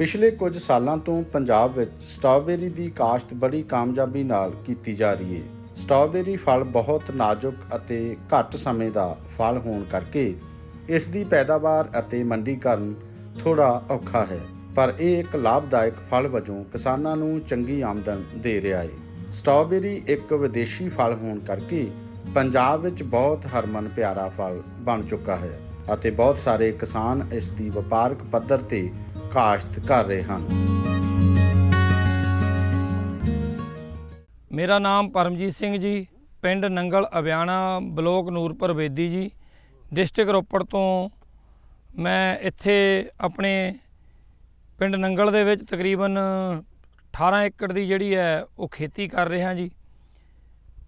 ਪਿਛਲੇ ਕੁਝ ਸਾਲਾਂ ਤੋਂ ਪੰਜਾਬ ਵਿੱਚ ਸਟ੍ਰਾਬੇਰੀ ਦੀ ਕਾਸ਼ਤ ਬੜੀ ਕਾਮਯਾਬੀ ਨਾਲ ਕੀਤੀ ਜਾ ਰਹੀ ਹੈ ਸਟ੍ਰਾਬੇਰੀ ਫਲ ਬਹੁਤ ਨਾਜ਼ੁਕ ਅਤੇ ਘੱਟ ਸਮੇਂ ਦਾ ਫਲ ਹੋਣ ਕਰਕੇ ਇਸ ਦੀ ਪੈਦਾਵਾਰ ਅਤੇ ਮੰਡੀਕਰਨ ਥੋੜਾ ਔਖਾ ਹੈ, ਪਰ ਇਹ ਇੱਕ ਲਾਭਦਾਇਕ ਫਲ ਵਜੋਂ ਕਿਸਾਨਾਂ ਨੂੰ ਚੰਗੀ ਆਮਦਨ ਦੇ ਰਿਹਾ ਹੈ ਸਟ੍ਰਾਬੇਰੀ ਇੱਕ ਵਿਦੇਸ਼ੀ ਫਲ ਹੋਣ ਕਰਕੇ ਪੰਜਾਬ ਵਿੱਚ ਬਹੁਤ ਹਰਮਨ ਪਿਆਰਾ ਫਲ ਬਣ ਚੁੱਕਾ ਹੈ ਅਤੇ ਬਹੁਤ ਸਾਰੇ ਕਿਸਾਨ ਇਸ ਦੀ ਵਪਾਰਕ ਪੱਧਰ ਤੇ ਕਾਸ਼ਤ ਕਰ ਰਹੇ ਹਨ। ਮੇਰਾ ਨਾਮ ਪਰਮਜੀਤ ਸਿੰਘ ਜੀ, ਪਿੰਡ ਨੰਗਲ ਅਬਿਆਣਾ ਬਲੋਕ ਨੂਰਪੁਰ ਬੇਦੀ ਜੀ। ਡਿਸਟ੍ਰਿਕਟ ਰੋਪੜ ਤੋਂ ਮੈਂ ਇੱਥੇ ਆਪਣੇ ਪਿੰਡ ਨੰਗਲ ਦੇ ਵਿੱਚ ਤਕਰੀਬਨ 18 ਏਕੜ ਦੀ ਜਿਹੜੀ ਹੈ, ਉਹ ਖੇਤੀ ਕਰ ਰਿਹਾ ਜੀ।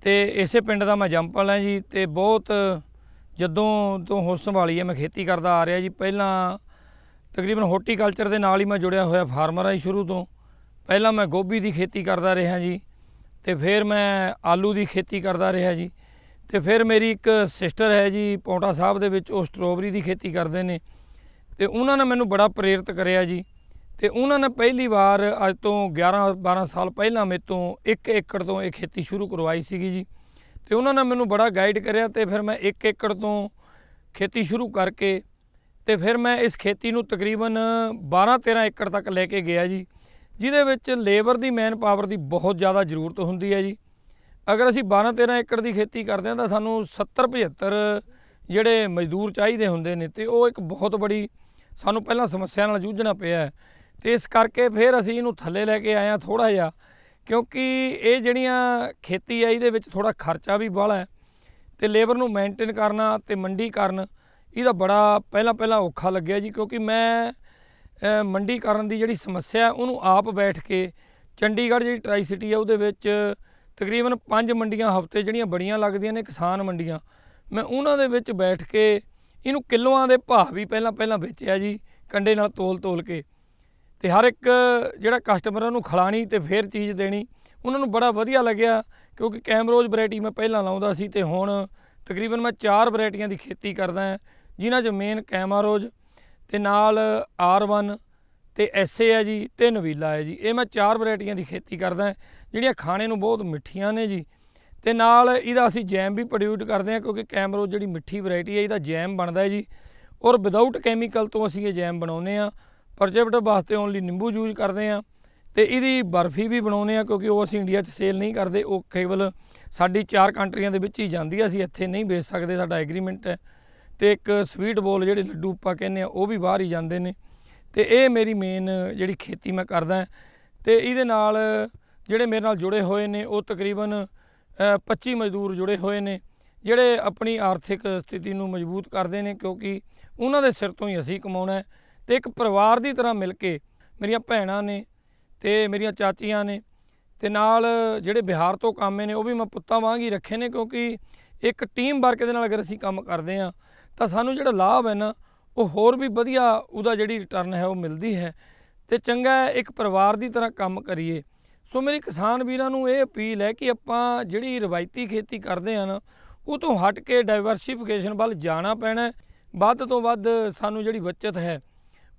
ਤੇ ਇਸੇ ਪਿੰਡ ਦਾ ਮੈਂ ਜੰਪਲ ਹਾਂ ਜੀ ਤੇ ਬਹੁਤ ਜਦੋਂ ਤੋਂ ਹੋਸ਼ ਸੰਭਾਲੀ ਹੈ, ਮੈਂ ਖੇਤੀ ਕਰਦਾ ਆ ਰਿਹਾ ਜੀ। ਪਹਿਲਾਂ ਤਕਰੀਬਨ ਹੋਰਟੀਕਲਚਰ ਦੇ ਨਾਲ ਹੀ ਮੈਂ ਜੁੜਿਆ ਹੋਇਆ ਫਾਰਮਰ ਹਾਂ ਜੀ ਸ਼ੁਰੂ ਤੋਂ। ਪਹਿਲਾਂ ਮੈਂ ਗੋਭੀ ਦੀ ਖੇਤੀ ਕਰਦਾ ਰਿਹਾ ਜੀ, ਤੇ ਫਿਰ ਮੈਂ ਆਲੂ ਦੀ ਖੇਤੀ ਕਰਦਾ ਰਿਹਾ ਜੀ, ਤੇ ਫਿਰ ਮੇਰੀ ਇੱਕ ਸਿਸਟਰ ਹੈ ਜੀ ਪੌਂਟਾ ਸਾਹਿਬ ਦੇ ਵਿੱਚ, ਉਹ ਸਟ੍ਰਾਬੇਰੀ ਦੀ ਖੇਤੀ ਕਰਦੇ ਨੇ। ਤੇ ਉਹਨਾਂ ਨੇ ਮੈਨੂੰ ਬੜਾ ਪ੍ਰੇਰਿਤ ਕਰਿਆ ਜੀ, ਤੇ ਉਹਨਾਂ ਨੇ ਪਹਿਲੀ ਵਾਰ ਅੱਜ ਤੋਂ 11 12 ਸਾਲ ਪਹਿਲਾਂ ਮੇਰੇ ਤੋਂ 1 ਏਕੜ ਤੋਂ ਇਹ ਖੇਤੀ ਸ਼ੁਰੂ ਕਰਵਾਈ ਸੀਗੀ ਜੀ। ਤੇ ਉਹਨਾਂ ਨੇ ਮੈਨੂੰ ਬੜਾ ਗਾਈਡ ਕਰਿਆ ਤੇ ਫਿਰ ਮੈਂ 1 ਏਕੜ ਤੋਂ ਖੇਤੀ ਸ਼ੁਰੂ ਕਰਕੇ ਤੇ ਫਿਰ ਮੈਂ ਇਸ ਖੇਤੀ ਨੂੰ ਤਕਰੀਬਨ 12 13 ਏਕੜ ਤੱਕ ਲੈ ਕੇ ਗਿਆ ਜੀ, ਜਿਹਦੇ ਵਿੱਚ ਲੇਬਰ ਦੀ ਮੈਨ ਪਾਵਰ ਦੀ ਬਹੁਤ ਜ਼ਿਆਦਾ ਜ਼ਰੂਰਤ ਹੁੰਦੀ ਹੈ ਜੀ। ਅਗਰ ਅਸੀਂ 12 13 ਏਕੜ ਦੀ ਖੇਤੀ ਕਰਦੇ ਹਾਂ ਤਾਂ ਸਾਨੂੰ 70 75 ਜਿਹੜੇ ਮਜ਼ਦੂਰ ਚਾਹੀਦੇ ਹੁੰਦੇ ਨੇ ਤੇ ਉਹ ਇੱਕ ਬਹੁਤ ਬੜੀ ਸਾਨੂੰ ਪਹਿਲਾਂ ਸਮੱਸਿਆ ਨਾਲ ਜੂਝਣਾ ਪਿਆ ਹੈ। ਤੇ ਇਸ ਕਰਕੇ ਫਿਰ ਅਸੀਂ ਇਹਨੂੰ ਥੱਲੇ ਲੈ ਕੇ ਆਏ ਹਾਂ ਥੋੜਾ ਜਿਹਾ, ਕਿਉਂਕਿ ਇਹ ਜਿਹੜੀਆਂ ਖੇਤੀ ਆ ਇਹਦੇ ਵਿੱਚ ਥੋੜਾ ਖਰਚਾ ਵੀ ਬਾਹਲਾ ਹੈ। ਤੇ ਲੇਬਰ ਨੂੰ ਮੇਨਟੇਨ ਕਰਨਾ ਤੇ ਮੰਡੀ ਕਰਨ ਇਹਦਾ ਬੜਾ ਪਹਿਲਾਂ ਪਹਿਲਾਂ ਔਖਾ ਲੱਗਿਆ ਜੀ ਕਿਉਂਕਿ ਮੈਂ ਅ, ਮੰਡੀ ਕਰਨ ਦੀ ਜਿਹੜੀ ਸਮੱਸਿਆ ਉਹਨੂੰ ਆਪ ਬੈਠ ਕੇ ਚੰਡੀਗੜ੍ਹ ਜਿਹੜੀ ਟਰਾਈ ਸਿਟੀ ਹੈ ਉਹਦੇ ਵਿੱਚ ਤਕਰੀਬਨ ਪੰਜ ਮੰਡੀਆਂ ਹਫ਼ਤੇ ਜਿਹੜੀਆਂ ਬੜੀਆਂ ਲੱਗਦੀਆਂ ਨੇ ਕਿਸਾਨ ਮੰਡੀਆਂ ਮੈਂ ਉਹਨਾਂ ਦੇ ਵਿੱਚ ਬੈਠ ਕੇ ਇਹਨੂੰ ਕਿਲੋਆਂ ਦੇ ਭਾਅ ਵੀ ਪਹਿਲਾਂ ਪਹਿਲਾਂ ਵੇਚਿਆ ਜੀ ਕੰਡੇ ਨਾਲ ਤੋਲ ਤੋਲ ਕੇ। ਤੇ ਹਰ ਇੱਕ ਜਿਹੜਾ ਕਸਟਮਰ ਉਹਨੂੰ ਖਿਲਾਣੀ ਤੇ ਫਿਰ ਚੀਜ਼ ਦੇਣੀ ਉਹਨਾਂ ਨੂੰ ਬੜਾ ਵਧੀਆ ਲੱਗਿਆ ਕਿਉਂਕਿ ਕੈਮਰੋਜ਼ ਵੈਰਾਈਟੀ ਮੈਂ ਪਹਿਲਾਂ ਲਾਉਂਦਾ ਸੀ ਤੇ ਹੁਣ ਤਕਰੀਬਨ ਮੈਂ ਚਾਰ ਵੈਰਾਈਟੀਆਂ ਦੀ ਖੇਤੀ ਕਰਦਾ ਹਾਂ। ਜਿਨ੍ਹਾਂ 'ਚ ਮੇਨ ਕੈਮਾਰੋਜ਼ ਤੇ ਨਾਲ R1 ਤੇ ਐਸਏ ਹੈ ਜੀ, ਤੇ ਨਵੀਲਾ ਹੈ ਜੀ। ਇਹ ਮੈਂ ਚਾਰ ਵੈਰਾਈਟੀਆਂ ਦੀ ਖੇਤੀ ਕਰਦਾ ਜਿਹੜੀਆਂ ਖਾਣੇ ਨੂੰ ਬਹੁਤ ਮਿੱਠੀਆਂ ਨੇ ਜੀ। ਤੇ ਨਾਲ ਇਹਦਾ ਅਸੀਂ ਜੈਮ ਵੀ ਪ੍ਰੋਡਿਊਸ ਕਰਦੇ ਹਾਂ, ਕਿਉਂਕਿ ਕੈਮਰੋ ਜਿਹੜੀ ਮਿੱਠੀ ਵੈਰਾਈਟੀ ਹੈ, ਇਹਦਾ ਜੈਮ ਬਣਦਾ ਹੈ ਜੀ। ਔਰ ਵਿਦਆਊਟ ਕੈਮੀਕਲ ਤੋਂ ਅਸੀਂ ਇਹ ਜੈਮ ਬਣਾਉਂਦੇ ਆ ਪ੍ਰੋਜੈਕਟ ਵਾਸਤੇ ਓਨਲੀ ਨਿੰਬੂ ਯੂਜ਼ ਕਰਦੇ ਆ ਤੇ ਇਹਦੀ ਬਰਫੀ ਵੀ ਬਣਾਉਂਦੇ ਆ ਕਿਉਂਕਿ ਉਹ ਅਸੀਂ ਇੰਡੀਆ 'ਚ ਸੇਲ ਨਹੀਂ ਕਰਦੇ। ਉਹ ਕੇਵਲ ਸਾਡੀ ਚਾਰ ਕੰਟਰੀਆਂ ਦੇ ਵਿੱਚ ਹੀ ਜਾਂਦੀ ਆ ਅਸੀਂ ਇੱਥੇ ਨਹੀਂ ਵੇਚ ਸਕਦੇ, ਸਾਡਾ ਐਗਰੀਮੈਂਟ ਹੈ। ਤੇ ਇੱਕ ਸਵੀਟ ਬੋਲ ਜਿਹੜੇ ਲੱਡੂ ਆਪਾਂ ਕਹਿੰਦੇ ਆ ਉਹ ਵੀ ਬਾਹਰ ਹੀ ਜਾਂਦੇ ਨੇ। ਤੇ ਇਹ ਮੇਰੀ ਮੇਨ ਜਿਹੜੀ ਖੇਤੀ ਮੈਂ ਕਰਦਾ ਹਾਂ। ਤੇ ਇਹਦੇ ਨਾਲ ਜਿਹੜੇ ਮੇਰੇ ਨਾਲ ਜੁੜੇ ਹੋਏ ਨੇ ਉਹ ਤਕਰੀਬਨ ਅ, 25 ਮਜ਼ਦੂਰ ਜੁੜੇ ਹੋਏ ਨੇ ਜਿਹੜੇ ਆਪਣੀ ਆਰਥਿਕ ਸਥਿਤੀ ਨੂੰ ਮਜ਼ਬੂਤ ਕਰਦੇ ਨੇ ਕਿਉਂਕਿ ਉਹਨਾਂ ਦੇ ਸਿਰ ਤੋਂ ਹੀ ਅਸੀਂ ਕਮਾਉਣਾ ਹੈ। ਤੇ ਇੱਕ ਪਰਿਵਾਰ ਦੀ ਤਰ੍ਹਾਂ ਮਿਲ ਕੇ ਮੇਰੀਆਂ ਭੈਣਾਂ ਨੇ ਤੇ ਮੇਰੀਆਂ ਚਾਚੀਆਂ ਨੇ ਤੇ ਨਾਲ ਜਿਹੜੇ ਬਿਹਾਰ ਤੋਂ ਕਾਮੇ ਨੇ ਉਹ ਵੀ ਮੈਂ ਪੁੱਤਾਂ ਵਾਂਗ ਹੀ ਰੱਖੇ ਨੇ ਕਿਉਂਕਿ ਇੱਕ ਟੀਮ ਵਰਕ ਦੇ ਨਾਲ ਅਗਰ ਅਸੀਂ ਕੰਮ ਕਰਦੇ ਹਾਂ ਤਾਂ ਸਾਨੂੰ ਜਿਹੜਾ ਲਾਭ ਹੈ ਨਾ, ਉਹ ਹੋਰ ਵੀ ਵਧੀਆ ਉਹਦਾ ਜਿਹੜੀ ਰਿਟਰਨ ਹੈ ਉਹ ਮਿਲਦੀ ਹੈ। ਤੇ ਚੰਗਾ ਹੈ ਇੱਕ ਪਰਿਵਾਰ ਦੀ ਤਰ੍ਹਾਂ ਕੰਮ ਕਰੀਏ। ਸੋ ਮੇਰੀ ਕਿਸਾਨ ਵੀਰਾਂ ਨੂੰ ਇਹ ਅਪੀਲ ਹੈ ਕਿ ਆਪਾਂ ਜਿਹੜੀ ਰਵਾਇਤੀ ਖੇਤੀ ਕਰਦੇ ਆ ਨਾ, ਉਹ ਤੋਂ ਹਟ ਕੇ ਡਾਈਵਰਸਿਫਿਕੇਸ਼ਨ ਵੱਲ ਜਾਣਾ ਪੈਣਾ ਵੱਧ ਤੋਂ ਵੱਧ ਸਾਨੂੰ ਜਿਹੜੀ ਬਚਤ ਹੈ,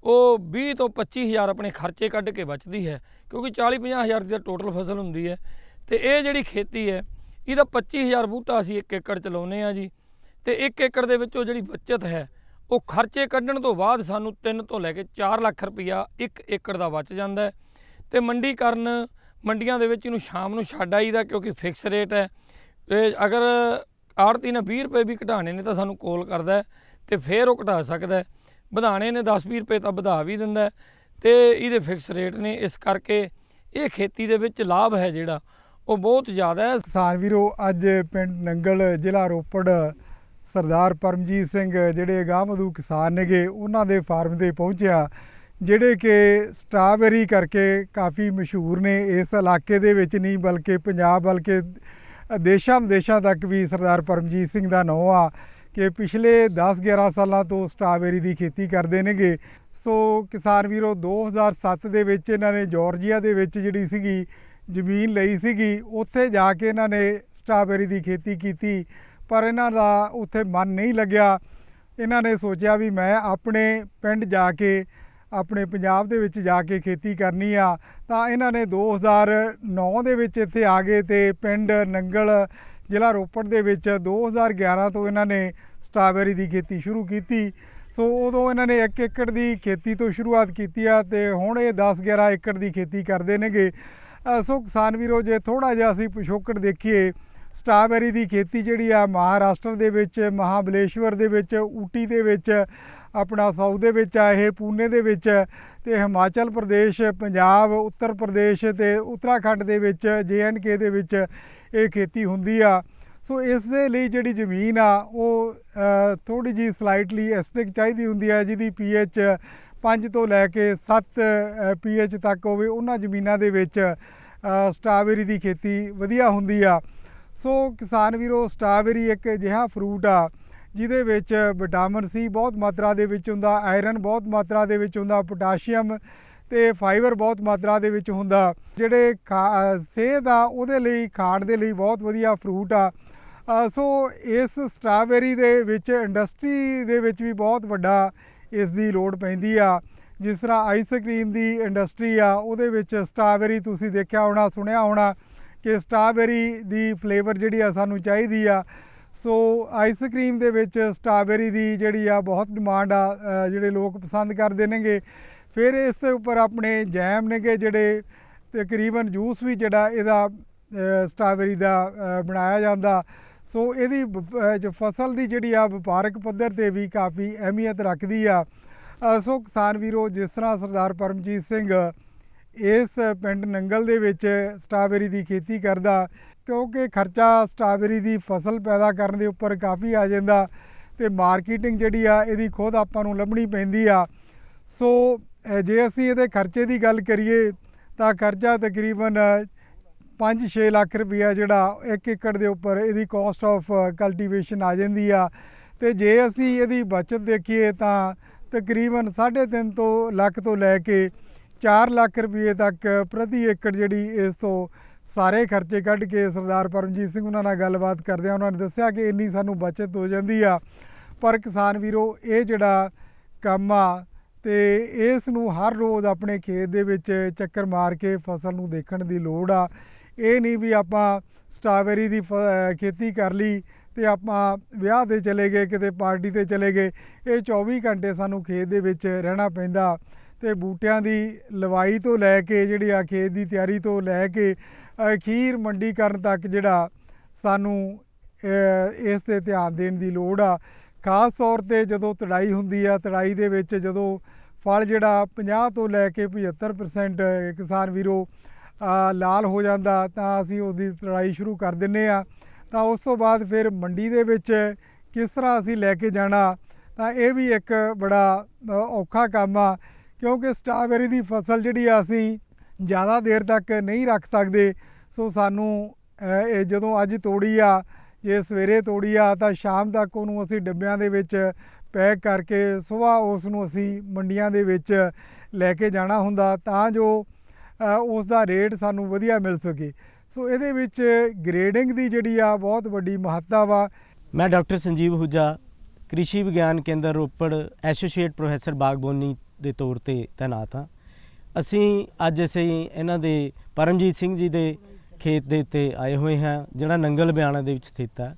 ਉਹ 20 ਤੋਂ 25000 ਆਪਣੇ ਖਰਚੇ ਕੱਢ ਕੇ ਬਚਦੀ ਹੈ, ਕਿਉਂਕਿ 40 50000 ਦੀ ਤਾਂ ਟੋਟਲ ਫਸਲ ਹੁੰਦੀ ਹੈ। ਤੇ ਇਹ ਜਿਹੜੀ ਖੇਤੀ ਹੈ, ਇਹਦਾ 25000 ਬੂਟਾ ਅਸੀਂ 1 ਏਕੜ ਚ ਲਾਉਨੇ ਆ ਜੀ। ਤੇ 1 ਏਕੜ ਦੇ ਵਿੱਚੋਂ ਜਿਹੜੀ ਬਚਤ ਹੈ, ਉਹ ਖਰਚੇ ਕੱਢਣ ਤੋਂ ਬਾਅਦ ਸਾਨੂੰ 3 ਤੋਂ ਲੈ ਕੇ 4 ਲੱਖ ਰੁਪਈਆ 1 ਏਕੜ ਦਾ ਬਚ ਜਾਂਦਾ ਹੈ। ਤੇ ਮੰਡੀਕਰਨ ਮੰਡੀਆਂ ਦੇ ਵਿੱਚ ਇਹਨੂੰ ਸ਼ਾਮ ਨੂੰ ਛੱਡ ਆਈਦਾ ਕਿਉਂਕਿ ਫਿਕਸ ਰੇਟ ਹੈ। ਇਹ ਅਗਰ ਆੜਤੀ ਨੇ 20 ਰੁਪਏ ਵੀ ਘਟਾਣੇ ਨੇ ਤਾਂ ਸਾਨੂੰ ਕੋਲ ਕਰਦਾ ਹੈ ਤੇ ਫਿਰ ਉਹ ਘਟਾ ਸਕਦਾ ਹੈ। ਵਧਾਣੇ ਨੇ 10-20 ਰੁਪਏ ਤਾਂ ਵਧਾ ਵੀ ਦਿੰਦਾ ਹੈ। ਤੇ ਇਹਦੇ ਫਿਕਸ ਰੇਟ ਨੇ, ਇਸ ਕਰਕੇ ਇਹ ਖੇਤੀ ਦੇ ਵਿੱਚ ਲਾਭ ਹੈ ਜਿਹੜਾ, ਉਹ ਬਹੁਤ ਜ਼ਿਆਦਾ ਹੈ। ਕਿਸਾਨ ਵੀਰੋ, ਅੱਜ ਪਿੰਡ ਨੰਗਲ ਜ਼ਿਲ੍ਹਾ ਰੋਪੜ ਸਰਦਾਰ ਪਰਮਜੀਤ ਸਿੰਘ, ਜਿਹੜੇ ਗਾਂਵਧੂ ਕਿਸਾਨ ਨੇਗੇ, ਉਹਨਾਂ ਦੇ ਫਾਰਮ ਤੇ ਪਹੁੰਚਿਆ, ਜਿਹੜੇ ਕਿ ਸਟ੍ਰਾਬੇਰੀ ਕਰਕੇ ਕਾਫੀ ਮਸ਼ਹੂਰ ਨੇ। ਇਸ ਇਲਾਕੇ ਦੇ ਵਿੱਚ ਨਹੀਂ ਬਲਕਿ ਪੰਜਾਬ ਬਲਕਿ ਦੇਸ਼ਾਂ ਵਿਦੇਸ਼ਾਂ ਤੱਕ ਵੀ ਸਰਦਾਰ ਪਰਮਜੀਤ ਸਿੰਘ ਦਾ ਨਾਂ ਆ ਕਿ ਪਿਛਲੇ 10-11 ਸਾਲਾਂ ਤੋਂ ਸਟ੍ਰਾਬੇਰੀ ਦੀ ਖੇਤੀ ਕਰਦੇ ਨੇਗੇ। ਸੋ ਕਿਸਾਨ ਵੀਰੋ 2007 ਦੇ ਵਿੱਚ ਇਹਨਾਂ ਨੇ ਜਾਰਜੀਆ ਦੇ ਵਿੱਚ ਜਿਹੜੀ ਸੀਗੀ ਜ਼ਮੀਨ ਲਈ ਸੀਗੀ, ਉੱਥੇ ਜਾ ਕੇ ਇਹਨਾਂ ਨੇ ਸਟ੍ਰਾਬੇਰੀ ਦੀ ਖੇਤੀ ਕੀਤੀ। ਪਰ ਇਹਨਾਂ ਦਾ ਉੱਥੇ ਮਨ ਨਹੀਂ ਲੱਗਿਆ। ਇਹਨਾਂ ਨੇ ਸੋਚਿਆ ਵੀ ਮੈਂ ਆਪਣੇ ਪਿੰਡ ਜਾ ਕੇ, ਆਪਣੇ ਪੰਜਾਬ ਦੇ ਵਿੱਚ ਜਾ ਕੇ ਖੇਤੀ ਕਰਨੀ ਆ। ਤਾਂ ਇਹਨਾਂ ਨੇ 2009 ਦੇ ਵਿੱਚ ਇੱਥੇ ਆ ਗਏ ਤੇ ਪਿੰਡ ਨੰਗਲ ਜ਼ਿਲ੍ਹਾ ਰੋਪੜ ਦੇ ਵਿੱਚ 2011 ਤੋਂ ਇਹਨਾਂ ਨੇ ਸਟ੍ਰਾਬੇਰੀ ਦੀ ਖੇਤੀ ਸ਼ੁਰੂ ਕੀਤੀ। ਸੋ ਉਦੋਂ ਇਹਨਾਂ ਨੇ 1 ਏਕੜ ਦੀ ਖੇਤੀ ਤੋਂ ਸ਼ੁਰੂਆਤ ਕੀਤੀ ਆ ਤੇ ਹੁਣ ਇਹ 10-11 ਏਕੜ ਦੀ ਖੇਤੀ ਕਰਦੇ ਨੇਗੇ। ਸੋ ਕਿਸਾਨ ਵੀਰੋ, ਜੇ ਥੋੜਾ ਜਿਹਾ ਅਸੀਂ ਪਿਛੋਕੜ ਦੇਖੀਏ ਸਟ੍ਰਾਬੇਰੀ ਦੀ ਖੇਤੀ ਜਿਹੜੀ ਆ ਮਹਾਰਾਸ਼ਟਰ ਦੇ ਵਿੱਚ ਮਹਾਬਲੇਸ਼ਵਰ ਦੇ ਵਿੱਚ ਊਟੀ ਦੇ ਵਿੱਚ ਆਪਣਾ ਸਾਊਥ ਦੇ ਵਿੱਚ ਆ ਇਹ ਪੂਨੇ ਦੇ ਵਿੱਚ ਤੇ ਹਿਮਾਚਲ ਪ੍ਰਦੇਸ਼ ਪੰਜਾਬ ਉੱਤਰ ਪ੍ਰਦੇਸ਼ ਤੇ ਉੱਤਰਾਖੰਡ ਦੇ ਵਿੱਚ ਕੇ ਦੇ ਵਿੱਚ ਇਹ ਖੇਤੀ ਹੁੰਦੀ ਆ। ਸੋ ਇਸ ਦੇ ਲਈ ਜਿਹੜੀ ਜ਼ਮੀਨ ਆ ਉਹ ਥੋੜੀ ਜੀ ਸਲਾਈਟਲੀ ਐਸਟਿਕ ਚਾਹੀਦੀ ਹੁੰਦੀ ਆ ਜਿਹਦੀ ਪੀਐਚ 5 ਤੋਂ ਲੈ ਕੇ 7 ਪੀਐਚ ਤੱਕ ਹੋਵੇ ਉਹਨਾਂ ਜ਼ਮੀਨਾਂ ਦੇ ਵਿੱਚ ਅ, ਸਟ੍ਰਾਬੇਰੀ ਦੀ ਖੇਤੀ ਵਧੀਆ ਹੁੰਦੀ ਆ। ਸੋ ਕਿਸਾਨ ਵੀਰੋ, ਸਟ੍ਰਾਬੇਰੀ ਇੱਕ ਅਜਿਹਾ ਫਰੂਟ ਆ, ਜਿਹਦੇ ਵਿੱਚ ਵਿਟਾਮਿਨ ਸੀ ਬਹੁਤ ਮਾਤਰਾ ਦੇ ਵਿੱਚ ਹੁੰਦਾ, ਆਇਰਨ ਬਹੁਤ ਮਾਤਰਾ ਦੇ ਵਿੱਚ ਹੁੰਦਾ, ਪੋਟਾਸ਼ੀਅਮ ਤੇ ਫਾਈਬਰ ਬਹੁਤ ਮਾਤਰਾ ਦੇ ਵਿੱਚ ਹੁੰਦਾ, ਜਿਹੜੇ ਖਾ- ਸਿਹਤ ਆ, ਉਹਦੇ ਲਈ, ਖਾਣ ਦੇ ਲਈ ਬਹੁਤ ਵਧੀਆ ਫਰੂਟ ਆ। ਸੋ ਇਸ ਸਟ੍ਰਾਬੇਰੀ ਦੇ ਵਿੱਚ, ਇੰਡਸਟਰੀ ਦੇ ਵਿੱਚ ਵੀ ਬਹੁਤ ਵੱਡਾ ਇਸ ਦੀ ਲੋੜ ਪੈਂਦੀ ਆ। ਜਿਸ ਤਰ੍ਹਾਂ ਆਈਸ ਆਈਸਕ੍ਰੀਮ ਦੀ ਇੰਡਸਟਰੀ ਆ, ਉਹਦੇ ਵਿੱਚ ਸਟ੍ਰਾਬੇਰੀ ਤੁਸੀਂ ਦੇਖਿਆ ਹੋਣਾ, ਸੁਣਿਆ ਹੋਣਾ ਕਿ ਸਟ੍ਰਾਬੇਰੀ ਦੀ ਫਲੇਵਰ ਜਿਹੜੀ ਆ ਸਾਨੂੰ ਚਾਹੀਦੀ ਆ। ਸੋ ਆਈਸਕ੍ਰੀਮ ਦੇ ਵਿੱਚ ਸਟ੍ਰਾਬੇਰੀ ਦੀ ਜਿਹੜੀ ਆ ਬਹੁਤ ਡਿਮਾਂਡ ਆ ਜਿਹੜੇ ਲੋਕ ਪਸੰਦ ਕਰਦੇ ਨੇਗੇ। ਫਿਰ ਇਸ ਦੇ ਉੱਪਰ ਆਪਣੇ ਜੈਮ ਨੇਗੇ ਜਿਹੜੇ ਤਕਰੀਬਨ ਜੂਸ ਵੀ ਜਿਹੜਾ ਇਹਦਾ ਅ, ਸਟ੍ਰਾਬੇਰੀ ਦਾ ਬਣਾਇਆ ਜਾਂਦਾ। ਸੋ ਇਹਦੀ ਵਪ- ਜੋ ਫਸਲ ਦੀ ਜਿਹੜੀ ਆ ਵਪਾਰਕ ਪੱਧਰ ਤੇ ਵੀ ਕਾਫੀ ਅਹਿਮੀਅਤ ਰੱਖਦੀ ਆ। ਸੋ ਕਿਸਾਨ ਵੀਰੋ ਜਿਸ ਤਰ੍ਹਾਂ ਸਰਦਾਰ ਪਰਮਜੀਤ ਸਿੰਘ ਇਸ ਪਿੰਡ ਨੰਗਲ ਦੇ ਵਿੱਚ ਸਟ੍ਰਾਬੇਰੀ ਦੀ ਖੇਤੀ ਕਰਦਾ, ਕਿਉਂਕਿ ਖਰਚਾ ਸਟ੍ਰਾਬੇਰੀ ਦੀ ਫਸਲ ਪੈਦਾ ਕਰਨ ਦੇ ਉੱਪਰ ਕਾਫੀ ਆ ਜਾਂਦਾ ਤੇ ਮਾਰਕੀਟਿੰਗ ਜਿਹੜੀ ਆ, ਇਹਦੀ ਖੁਦ ਆਪਾਂ ਨੂੰ ਲੱਭਣੀ ਪੈਂਦੀ ਆ। ਸੋ ਜੇ ਅਸੀਂ ਇਹਦੇ ਖਰਚੇ ਦੀ ਗੱਲ ਕਰੀਏ, ਤਾਂ ਖਰਚਾ ਤਕਰੀਬਨ 5-6 ਲੱਖ ਰੁਪਈਆ ਜਿਹੜਾ 1 ਏਕੜ ਦੇ ਉੱਪਰ ਇਹਦੀ ਕਾਸਟ ਆਫ ਕਲਟੀਵੇਸ਼ਨ ਆ ਜਾਂਦੀ ਆ। ਤੇ ਜੇ ਅਸੀਂ ਇਹਦੀ ਬਚਤ ਦੇਖੀਏ, ਤਾਂ ਤਕਰੀਬਨ 3.5 ਤੋਂ ਲੱਖ ਤੋਂ ਲੈ ਕੇ 4 ਲੱਖ ਰੁਪਏ ਤੱਕ ਪ੍ਰਤੀ ਏਕੜ ਜਿਹੜੀ ਇਸ ਤੋਂ ਸਾਰੇ ਖਰਚੇ ਕੱਢ ਕੇ ਸਰਦਾਰ ਪਰਮਜੀਤ ਸਿੰਘ ਉਹਨਾਂ ਨਾਲ ਗੱਲਬਾਤ ਕਰਦੇ ਆ। ਉਹਨਾਂ ਨੇ ਦੱਸਿਆ ਕਿ ਇੰਨੀ ਸਾਨੂੰ ਬਚਤ ਹੋ ਜਾਂਦੀ ਆ। ਪਰ ਕਿਸਾਨ ਵੀਰੋ, ਇਹ ਜਿਹੜਾ ਕੰਮ ਆ ਤੇ ਇਸ ਨੂੰ ਹਰ ਰੋਜ਼ ਆਪਣੇ ਖੇਤ ਦੇ ਵਿੱਚ ਚੱਕਰ ਮਾਰ ਕੇ ਫਸਲ ਨੂੰ ਦੇਖਣ ਦੀ ਲੋੜ ਆ। ਇਹ ਨਹੀਂ ਵੀ ਆਪਾਂ ਸਟ੍ਰਾਬੇਰੀ ਦੀ ਫ- ਖੇਤੀ ਕਰ ਲਈ ਤੇ ਆਪਾਂ ਵਿਆਹ ਤੇ ਚਲੇ ਗਏ, ਕਿਤੇ ਪਾਰਟੀ ਤੇ ਚਲੇ ਗਏ। ਇਹ 24 ਘੰਟੇ ਸਾਨੂੰ ਖੇਤ ਦੇ ਵਿੱਚ ਰਹਿਣਾ ਪੈਂਦਾ। ਤੇ ਬੂਟਿਆਂ ਦੀ ਲਵਾਈ ਤੋਂ ਲੈ ਕੇ ਜਿਹੜੀ ਆ ਖੇਤ ਦੀ ਤਿਆਰੀ ਤੋਂ ਲੈ ਕੇ ਅਖੀਰ ਮੰਡੀਕਰਨ ਤੱਕ ਜਿਹੜਾ ਸਾਨੂੰ ਇਸ ਤੇ ਧਿਆਨ ਦੇਣ ਦੀ ਲੋੜ ਆ। ਖਾਸ ਤੌਰ ਤੇ ਜਦੋਂ ਤੜਾਈ ਹੁੰਦੀ ਆ, ਤੜਾਈ ਦੇ ਵਿੱਚ ਜਦੋਂ ਫਲ ਜਿਹੜਾ 50 ਤੋਂ ਲੈ ਕੇ 75% ਕਿਸਾਨ ਵੀਰੋ ਲਾਲ ਹੋ ਜਾਂਦਾ, ਤਾਂ ਅਸੀਂ ਉਹਦੀ ਤੜਾਈ ਸ਼ੁਰੂ ਕਰ ਦਿੰਨੇ ਆ। ਤਾਂ ਉਸ ਤੋਂ ਬਾਅਦ ਫਿਰ ਮੰਡੀ ਦੇ ਵਿੱਚ ਕਿਸ ਤਰ੍ਹਾਂ ਅਸੀਂ ਲੈ ਕੇ ਜਾਣਾ, ਤਾਂ ਇਹ ਵੀ ਇੱਕ ਬੜਾ ਔਖਾ ਕੰਮ ਆ। ਕਿਉਂਕਿ ਸਟ੍ਰਾਬੇਰੀ ਦੀ ਫਸਲ ਜਿਹੜੀ ਆ ਅਸੀਂ ਜ਼ਿਆਦਾ ਦੇਰ ਤੱਕ ਨਹੀਂ ਰੱਖ ਸਕਦੇ, ਸੋ ਸਾਨੂੰ ਇਹ ਜਦੋਂ ਅੱਜ ਤੋੜੀ ਆ, ਜੇ ਸਵੇਰੇ ਤੋੜੀ ਆ, ਤਾਂ ਸ਼ਾਮ ਤੱਕ ਉਹਨੂੰ ਅਸੀਂ ਡੱਬਿਆਂ ਦੇ ਵਿੱਚ ਪੈਕ ਕਰਕੇ ਸਵੇਰ ਉਸ ਨੂੰ ਅਸੀਂ ਮੰਡੀਆਂ ਦੇ ਵਿੱਚ ਲੈ ਕੇ ਜਾਣਾ ਹੁੰਦਾ ਤਾਂ ਜੋ ਉਸ ਦਾ ਰੇਟ ਸਾਨੂੰ ਵਧੀਆ ਮਿਲ ਸਕੇ। ਸੋ ਇਹਦੇ ਵਿੱਚ ਗ੍ਰੇਡਿੰਗ ਦੀ ਜਿਹੜੀ ਆ ਬਹੁਤ ਵੱਡੀ ਮਹੱਤਤਾ ਵਾ। ਮੈਂ ਡਾਕਟਰ ਸੰਜੀਵ ਹੁਜਾ, ਕ੍ਰਿਸ਼ੀ ਵਿਗਿਆਨ ਕੇਂਦਰ ਰੋਪੜ ਐਸੋਸੀਏਟ ਪ੍ਰੋਫੈਸਰ ਬਾਗਬਾਨੀ ਦੇ ਤੌਰ ਤੇ ਤੈਨਾਤ ਹਾਂ। ਅਸੀਂ ਅੱਜ ਅਸੀਂ ਇਹਨਾਂ ਦੇ ਪਰਮਜੀਤ ਸਿੰਘ ਜੀ ਦੇ ਖੇਤ ਦੇ ਉੱਤੇ ਆਏ ਹੋਏ ਹਾਂ, ਜਿਹੜਾ ਨੰਗਲ ਬਿਆਣਾ ਦੇ ਵਿੱਚ ਸਥਿਤ ਹੈ।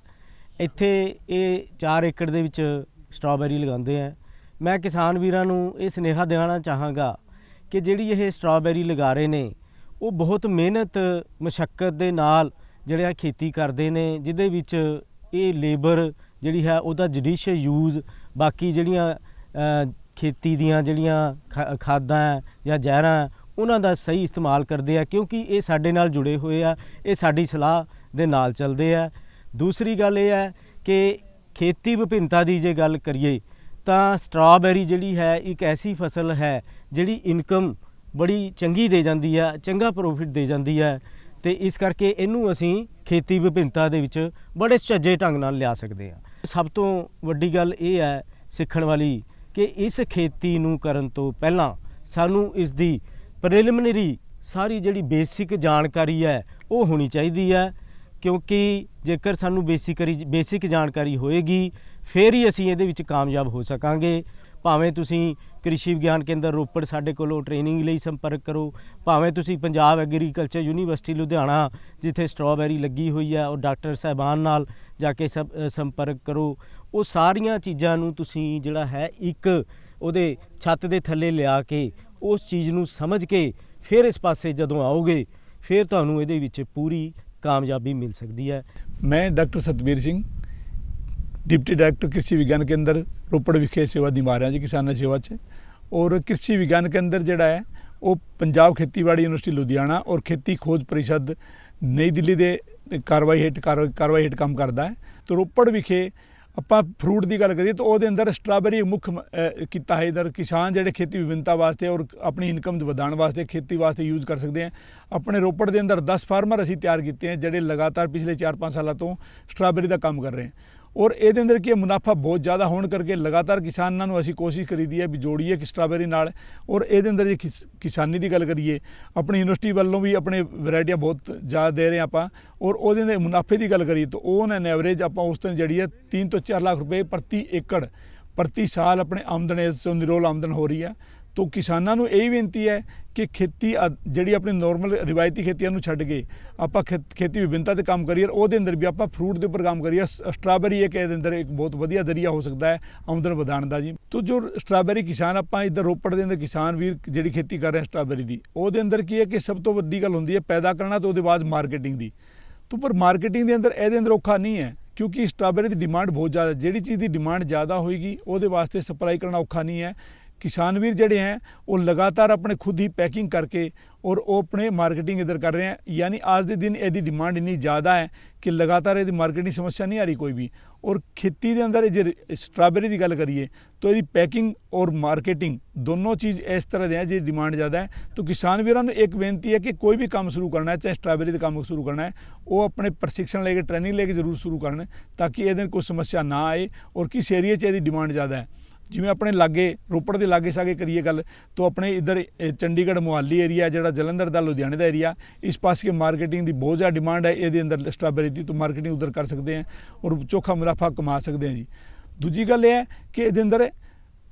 ਇੱਥੇ ਇਹ 4 ਏਕੜ ਦੇ ਵਿੱਚ ਸਟ੍ਰਾਬੇਰੀ ਲਗਾਉਂਦੇ ਆ। ਮੈਂ ਕਿਸਾਨ ਵੀਰਾਂ ਨੂੰ ਇਹ ਸੁਨੇਹਾ ਦੇਣਾ ਚਾਹਾਂਗਾ ਕਿ ਜਿਹੜੀ ਇਹ ਸਟ੍ਰਾਬੇਰੀ ਲਗਾ ਰਹੇ ਨੇ, ਉਹ ਬਹੁਤ ਮਿਹਨਤ ਮੁਸ਼ਕਲ ਦੇ ਨਾਲ ਜਿਹੜਾ ਖੇਤੀ ਕਰਦੇ ਨੇ, ਜਿਹਦੇ ਵਿੱਚ ਇਹ ਲੇਬਰ ਜਿਹੜੀ ਹੈ, ਉਹਦਾ ਜੁਡੀਸ਼ੀਅਲ ਯੂਜ਼ ਬਾਕੀ ਜਿਹੜੀਆਂ ਖੇਤੀ ਦੀਆਂ ਜਿਹੜੀਆਂ ਖਾ- ਖਾਦਾਂ ਹੈ ਜਾਂ ਜ਼ਹਿਰਾਂ ਉਹਨਾਂ ਦਾ ਸਹੀ ਇਸਤੇਮਾਲ ਕਰਦੇ ਆ, ਕਿਉਂਕਿ ਇਹ ਸਾਡੇ ਨਾਲ ਜੁੜੇ ਹੋਏ ਆ, ਇਹ ਸਾਡੀ ਸਲਾਹ ਦੇ ਨਾਲ ਚੱਲਦੇ ਆ। ਦੂਸਰੀ ਗੱਲ ਇਹ ਹੈ ਕਿ ਖੇਤੀ ਵਿਭਿੰਨਤਾ ਦੀ ਜੇ ਗੱਲ ਕਰੀਏ, ਤਾਂ ਸਟ੍ਰਾਬੇਰੀ ਜਿਹੜੀ ਹੈ, ਇੱਕ ਐਸੀ ਫਸਲ ਹੈ ਜਿਹੜੀ ਇਨਕਮ ਬੜੀ ਚੰਗੀ ਦੇ ਜਾਂਦੀ ਹੈ ਚੰਗਾ ਪ੍ਰੋਫਿਟ ਦੇ ਜਾਂਦੀ ਹੈ ਤੇ ਇਸ ਕਰਕੇ ਇਹਨੂੰ ਅਸੀਂ ਖੇਤੀ ਵਿਭਿੰਨਤਾ ਦੇ ਵਿੱਚ ਬੜੇ ਸੁਚੱਜੇ ਢੰਗ ਨਾਲ ਲਿਆ ਸਕਦੇ ਹਾਂ ਸਭ ਤੋਂ ਵੱਡੀ ਗੱਲ ਇਹ ਹੈ ਸਿੱਖਣ ਵਾਲੀ ਕਿ ਇਸ ਖੇਤੀ ਨੂੰ ਕਰਨ ਤੋਂ ਪਹਿਲਾਂ ਸਾਨੂੰ ਇਸ ਦੀ ਪ੍ਰੀਲਿਮਿਨਰੀ ਸਾਰੀ ਜਿਹੜੀ ਬੇਸਿਕ ਜਾਣਕਾਰੀ ਹੈ, ਉਹ ਹੋਣੀ ਚਾਹੀਦੀ ਹੈ। ਕਿਉਂਕਿ ਜੇਕਰ ਸਾਨੂੰ ਬੇਸਿਕਰੀ ਬੇਸਿਕ ਜਾਣਕਾਰੀ ਹੋਏਗੀ, ਫਿਰ ਹੀ ਅਸੀਂ ਇਹਦੇ ਵਿੱਚ ਕਾਮਯਾਬ ਹੋ ਸਕਾਂਗੇ। ਭਾਵੇਂ ਤੁਸੀਂ ਕ੍ਰਿਸ਼ੀ ਵਿਗਿਆਨ ਕੇਂਦਰ ਰੋਪੜ ਸਾਡੇ ਕੋਲੋਂ ਟ੍ਰੇਨਿੰਗ ਲਈ ਸੰਪਰਕ ਕਰੋ, ਭਾਵੇਂ ਤੁਸੀਂ ਪੰਜਾਬ ਐਗਰੀਕਲਚਰ ਯੂਨੀਵਰਸਿਟੀ ਲੁਧਿਆਣਾ, ਜਿੱਥੇ ਸਟ੍ਰਾਬੈਰੀ ਲੱਗੀ ਹੋਈ ਹੈ, ਉਹ ਡਾਕਟਰ ਸਾਹਿਬਾਨ ਨਾਲ ਜਾ ਕੇ ਸੰ- ਸੰਪਰਕ ਕਰੋ। ਉਹ ਸਾਰੀਆਂ ਚੀਜ਼ਾਂ ਨੂੰ ਤੁਸੀਂ ਜਿਹੜਾ ਹੈ ਇੱਕ ਉਹਦੇ ਛੱਤ ਦੇ ਥੱਲੇ ਲਿਆ ਕੇ ਉਸ ਚੀਜ਼ ਨੂੰ ਸਮਝ ਕੇ ਫਿਰ ਇਸ ਪਾਸੇ ਜਦੋਂ ਆਓਗੇ, ਫਿਰ ਤੁਹਾਨੂੰ ਇਹਦੇ ਵਿੱਚ ਪੂਰੀ ਕਾਮਯਾਬੀ ਮਿਲ ਸਕਦੀ ਹੈ। ਮੈਂ doctor Satbir Singh, deputy director Krishi Vigyan Kendra, Ropar ਵਿਖੇ ਸੇਵਾ ਨਿਭਾ ਰਿਹਾ ਜੀ ਕਿਸਾਨਾਂ ਸੇਵਾ 'ਚ। ਔਰ ਕ੍ਰਿਸ਼ੀ ਵਿਗਿਆਨ ਕੇਂਦਰ ਜਿਹੜਾ ਹੈ, ਉਹ ਪੰਜਾਬ ਖੇਤੀਬਾੜੀ ਯੂਨੀਵਰਸਿਟੀ ਲੁਧਿਆਣਾ ਔਰ ਖੇਤੀ ਖੋਜ ਪਰਿਸ਼ਦ ਨਈ ਦਿੱਲੀ ਦੇ ਕਾਰਵਾਈ ਹੇਠ ਕਾਰ- ਕਾਰਵਾਈ ਹੇਠ ਕੰਮ ਕਰਦਾ ਹੈ। ਤੇ ਰੋਪੜ ਵਿਖੇ ਆਪਾਂ ਫਰੂਟ ਦੀ ਗੱਲ ਕਰੀਏ ਤਾਂ ਉਹਦੇ ਅੰਦਰ ਸਟ੍ਰਾਬੇਰੀ ਮੁੱਖ ਮ- ਕੀਤਾ ਹੈ ਇਧਰ। ਕਿਸਾਨ ਜਿਹੜੇ ਖੇਤੀ ਵਿਭਿੰਨਤਾ ਵਾਸਤੇ ਔਰ ਆਪਣੀ ਇਨਕਮ ਵਧਾਉਣ ਵਾਸਤੇ ਖੇਤੀ ਵਾਸਤੇ ਯੂਜ਼ ਕਰ ਸਕਦੇ ਆ। ਆਪਣੇ ਰੋਪੜ ਦੇ ਅੰਦਰ 10 ਫਾਰਮਰ ਅਸੀਂ ਤਿਆਰ ਕੀਤੇ ਹਨ ਜਿਹੜੇ ਲਗਾਤਾਰ ਪਿਛਲੇ 4-5 ਸਾਲਾਂ ਤੋਂ ਸਟ੍ਰਾਬੇਰੀ ਦਾ ਕੰਮ ਕਰ ਰਹੇ ਹਨ ਔਰ ਇਹਦੇ ਅੰਦਰ ਕੀ ਮੁਨਾਫਾ ਬਹੁਤ ਜ਼ਿਆਦਾ ਹੋਣ ਕਰਕੇ ਲਗਾਤਾਰ ਕਿਸਾਨਾਂ ਨੂੰ ਅਸੀਂ ਕੋਸ਼ਿਸ਼ ਕਰੀਦੀ ਹੈ ਵੀ ਜੋੜੀਏ ਕਿ ਸਟ੍ਰਾਬੇਰੀ ਨਾਲ। ਔਰ ਇਹਦੇ ਅੰਦਰ ਜੇ ਕਿਸਾਨੀ ਦੀ ਗੱਲ ਕਰੀਏ, ਆਪਣੀ ਯੂਨੀਵਰਸਿਟੀ ਵੱਲੋਂ ਵੀ ਆਪਣੇ ਵੈਰਾਈਟੀਆਂ ਬਹੁਤ ਜ਼ਿਆਦਾ ਦੇ ਰਹੇ ਹਾਂ ਆਪਾਂ। ਔਰ ਉਹਦੇ ਅੰਦਰ ਮੁਨਾਫੇ ਦੀ ਗੱਲ ਕਰੀਏ ਤਾਂ ਉਹ ਨਾ ਐਵਰੇਜ ਆਪਾਂ ਉਸ ਤੋਂ ਜਿਹੜੀ ਹੈ 3 ਤੋਂ 4 ਲੱਖ ਰੁਪਏ ਪ੍ਰਤੀ ਏਕੜ, ਪ੍ਰਤੀ ਸਾਲ ਆਪਣੇ ਆਮਦਨ, ਇਸ ਤੋਂ ਨਿਰੋਲ ਆਮਦਨ ਹੋ ਰਹੀ ਹੈ। ਤੋਂ ਕਿਸਾਨਾਂ ਨੂੰ ਇਹ ਬੇਨਤੀ ਹੈ ਕਿ ਖੇਤੀ ਅ- ਜਿਹੜੀ ਆਪਣੀ ਨਾਰਮਲ ਰਿਵਾਇਤੀ ਖੇਤੀਆਂ ਨੂੰ ਛੱਡ ਕੇ ਆਪਾਂ ਖੇਤ- ਖੇਤੀ ਵਿਭਿੰਨਤਾ ਤੇ ਕੰਮ ਕਰੀਏ ਔਰ ਉਹਦੇ ਅੰਦਰ ਵੀ ਆਪਾਂ ਫਰੂਟ ਦੇ ਉੱਪਰ ਕੰਮ ਕਰੀਏ। ਸ- ਸਟ੍ਰਾਬੇਰੀ ਇੱਕ ਇਹਦੇ ਅੰਦਰ ਇੱਕ ਬਹੁਤ ਵਧੀਆ ਜ਼ਰੀਆ ਹੋ ਸਕਦਾ ਹੈ ਆਮਦਨ ਵਧਾਉਣ ਦਾ ਜੀ। ਤੋਂ ਜੋ ਸਟ੍ਰਾਬੇਰੀ ਕਿਸਾਨ ਆਪਾਂ ਇੱਧਰ ਰੋਪੜ ਦੇ ਅੰਦਰ ਕਿਸਾਨ ਵੀਰ ਜਿਹੜੀ ਖੇਤੀ ਕਰ ਰਹੇ ਸਟ੍ਰਾਬੇਰੀ ਦੀ, ਉਹਦੇ ਅੰਦਰ ਕੀ ਹੈ ਕਿ ਸਭ ਤੋਂ ਵੱਡੀ ਗੱਲ ਹੁੰਦੀ ਹੈ ਪੈਦਾ ਕਰਨਾ ਤੇ ਉਹਦੇ ਬਾਅਦ ਮਾਰਕੀਟਿੰਗ ਦੀ। ਤੋਂ ਪਰ ਮਾਰਕੀਟਿੰਗ ਦੇ ਅੰਦਰ ਇਹਦੇ ਅੰਦਰ ਔਖਾ ਨਹੀਂ ਹੈ ਕਿਉਂਕਿ ਸਟ੍ਰਾਬੇਰੀ ਦੀ ਡਿਮਾਂਡ ਬਹੁਤ ਜ਼ਿਆਦਾ, ਜਿਹੜੀ ਚੀਜ਼ ਦੀ ਡਿਮਾਂਡ ਜ਼ਿਆਦਾ ਹੋਏਗੀ ਉਹਦੇ ਵਾਸਤੇ ਸਪਲਾਈ ਕਰਨਾ ਔਖਾ ਨਹੀਂ ਹੈ। ਕਿਸਾਨ ਵੀਰ ਜਿਹੜੇ ਹੈ, ਉਹ ਲਗਾਤਾਰ ਆਪਣੇ ਖੁਦ ਹੀ ਪੈਕਿੰਗ ਕਰਕੇ ਔਰ ਉਹ ਆਪਣੇ ਮਾਰਕੀਟਿੰਗ ਇਧਰ ਕਰ ਰਹੇ ਹੈ। ਯਾਨੀ ਅੱਜ ਦੇ ਦਿਨ ਇਹਦੀ ਡਿਮਾਂਡ ਇੰਨੀ ਜ਼ਿਆਦਾ ਹੈ ਕਿ ਲਗਾਤਾਰ ਇਹਦੀ ਮਾਰਕੀਟਿੰਗ ਸਮੱਸਿਆ ਨਹੀਂ ਆ ਰਹੀ ਕੋਈ ਵੀ। ਔਰ ਖੇਤੀ ਦੇ ਅੰਦਰ ਜੇ ਸਟ੍ਰਾਬੇਰੀ ਦੀ ਗੱਲ ਕਰੀਏ, ਤਾਂ ਇਹਦੀ ਪੈਕਿੰਗ ਔਰ ਮਾਰਕੀਟਿੰਗ ਦੋਨੋਂ ਚੀਜ਼ ਇਸ ਤਰ੍ਹਾਂ ਦੇ ਹੈ ਜਿਹਦੀ ਡਿਮਾਂਡ ਜ਼ਿਆਦਾ ਹੈ। ਤਾਂ ਕਿਸਾਨ ਵੀਰਾਂ ਨੂੰ ਇੱਕ ਬੇਨਤੀ ਹੈ ਕਿ ਕੋਈ ਵੀ ਕੰਮ ਸ਼ੁਰੂ ਕਰਨਾ ਹੈ, ਚਾਹੇ ਸਟ੍ਰਾਬੇਰੀ ਦਾ ਕੰਮ ਸ਼ੁਰੂ ਕਰਨਾ ਹੈ, ਉਹ ਆਪਣੇ ਪ੍ਰਸ਼ਿਕਸ਼ਣ ਲੈ ਕੇ ਟ੍ਰੇਨਿੰਗ ਲੈ ਕੇ ਜ਼ਰੂਰ ਸ਼ੁਰੂ ਕਰਨ, ਤਾਂ ਕਿ ਇਹਦੇ ਕੋਈ ਸਮੱਸਿਆ ਨਾ ਆਏ ਔਰ ਕਿਸ ਏਰੀਆ 'ਚ ਇਹਦੀ ਡਿਮਾਂਡ ਜ਼ਿਆਦਾ ਹੈ। ਜਿਵੇਂ ਆਪਣੇ ਲਾਗੇ, ਰੋਪੜ ਦੇ ਲਾਗੇ ਸਾਗੇ ਕਰੀਏ ਗੱਲ, ਤੋਂ ਆਪਣੇ ਇੱਧਰ ਚੰਡੀਗੜ੍ਹ ਮੁਹਾਲੀ ਏਰੀਆ ਜਿਹੜਾ ਜਲੰਧਰ ਦਾ ਲੁਧਿਆਣੇ ਦਾ ਏਰੀਆ ਇਸ ਪਾਸੇ ਮਾਰਕੀਟਿੰਗ ਦੀ ਬਹੁਤ ਜ਼ਿਆਦਾ ਡਿਮਾਂਡ ਹੈ, ਇਹਦੇ ਅੰਦਰ ਸਟ੍ਰਾਬੇਰੀ ਦੀ ਤਾਂ ਮਾਰਕੀਟਿੰਗ ਉਧਰ ਕਰ ਸਕਦੇ ਹਾਂ ਔਰ ਚੋਖਾ ਮੁਨਾਫਾ ਕਮਾ ਸਕਦੇ ਹਾਂ ਜੀ। ਦੂਜੀ ਗੱਲ ਇਹ ਹੈ ਕਿ ਇਹਦੇ ਅੰਦਰ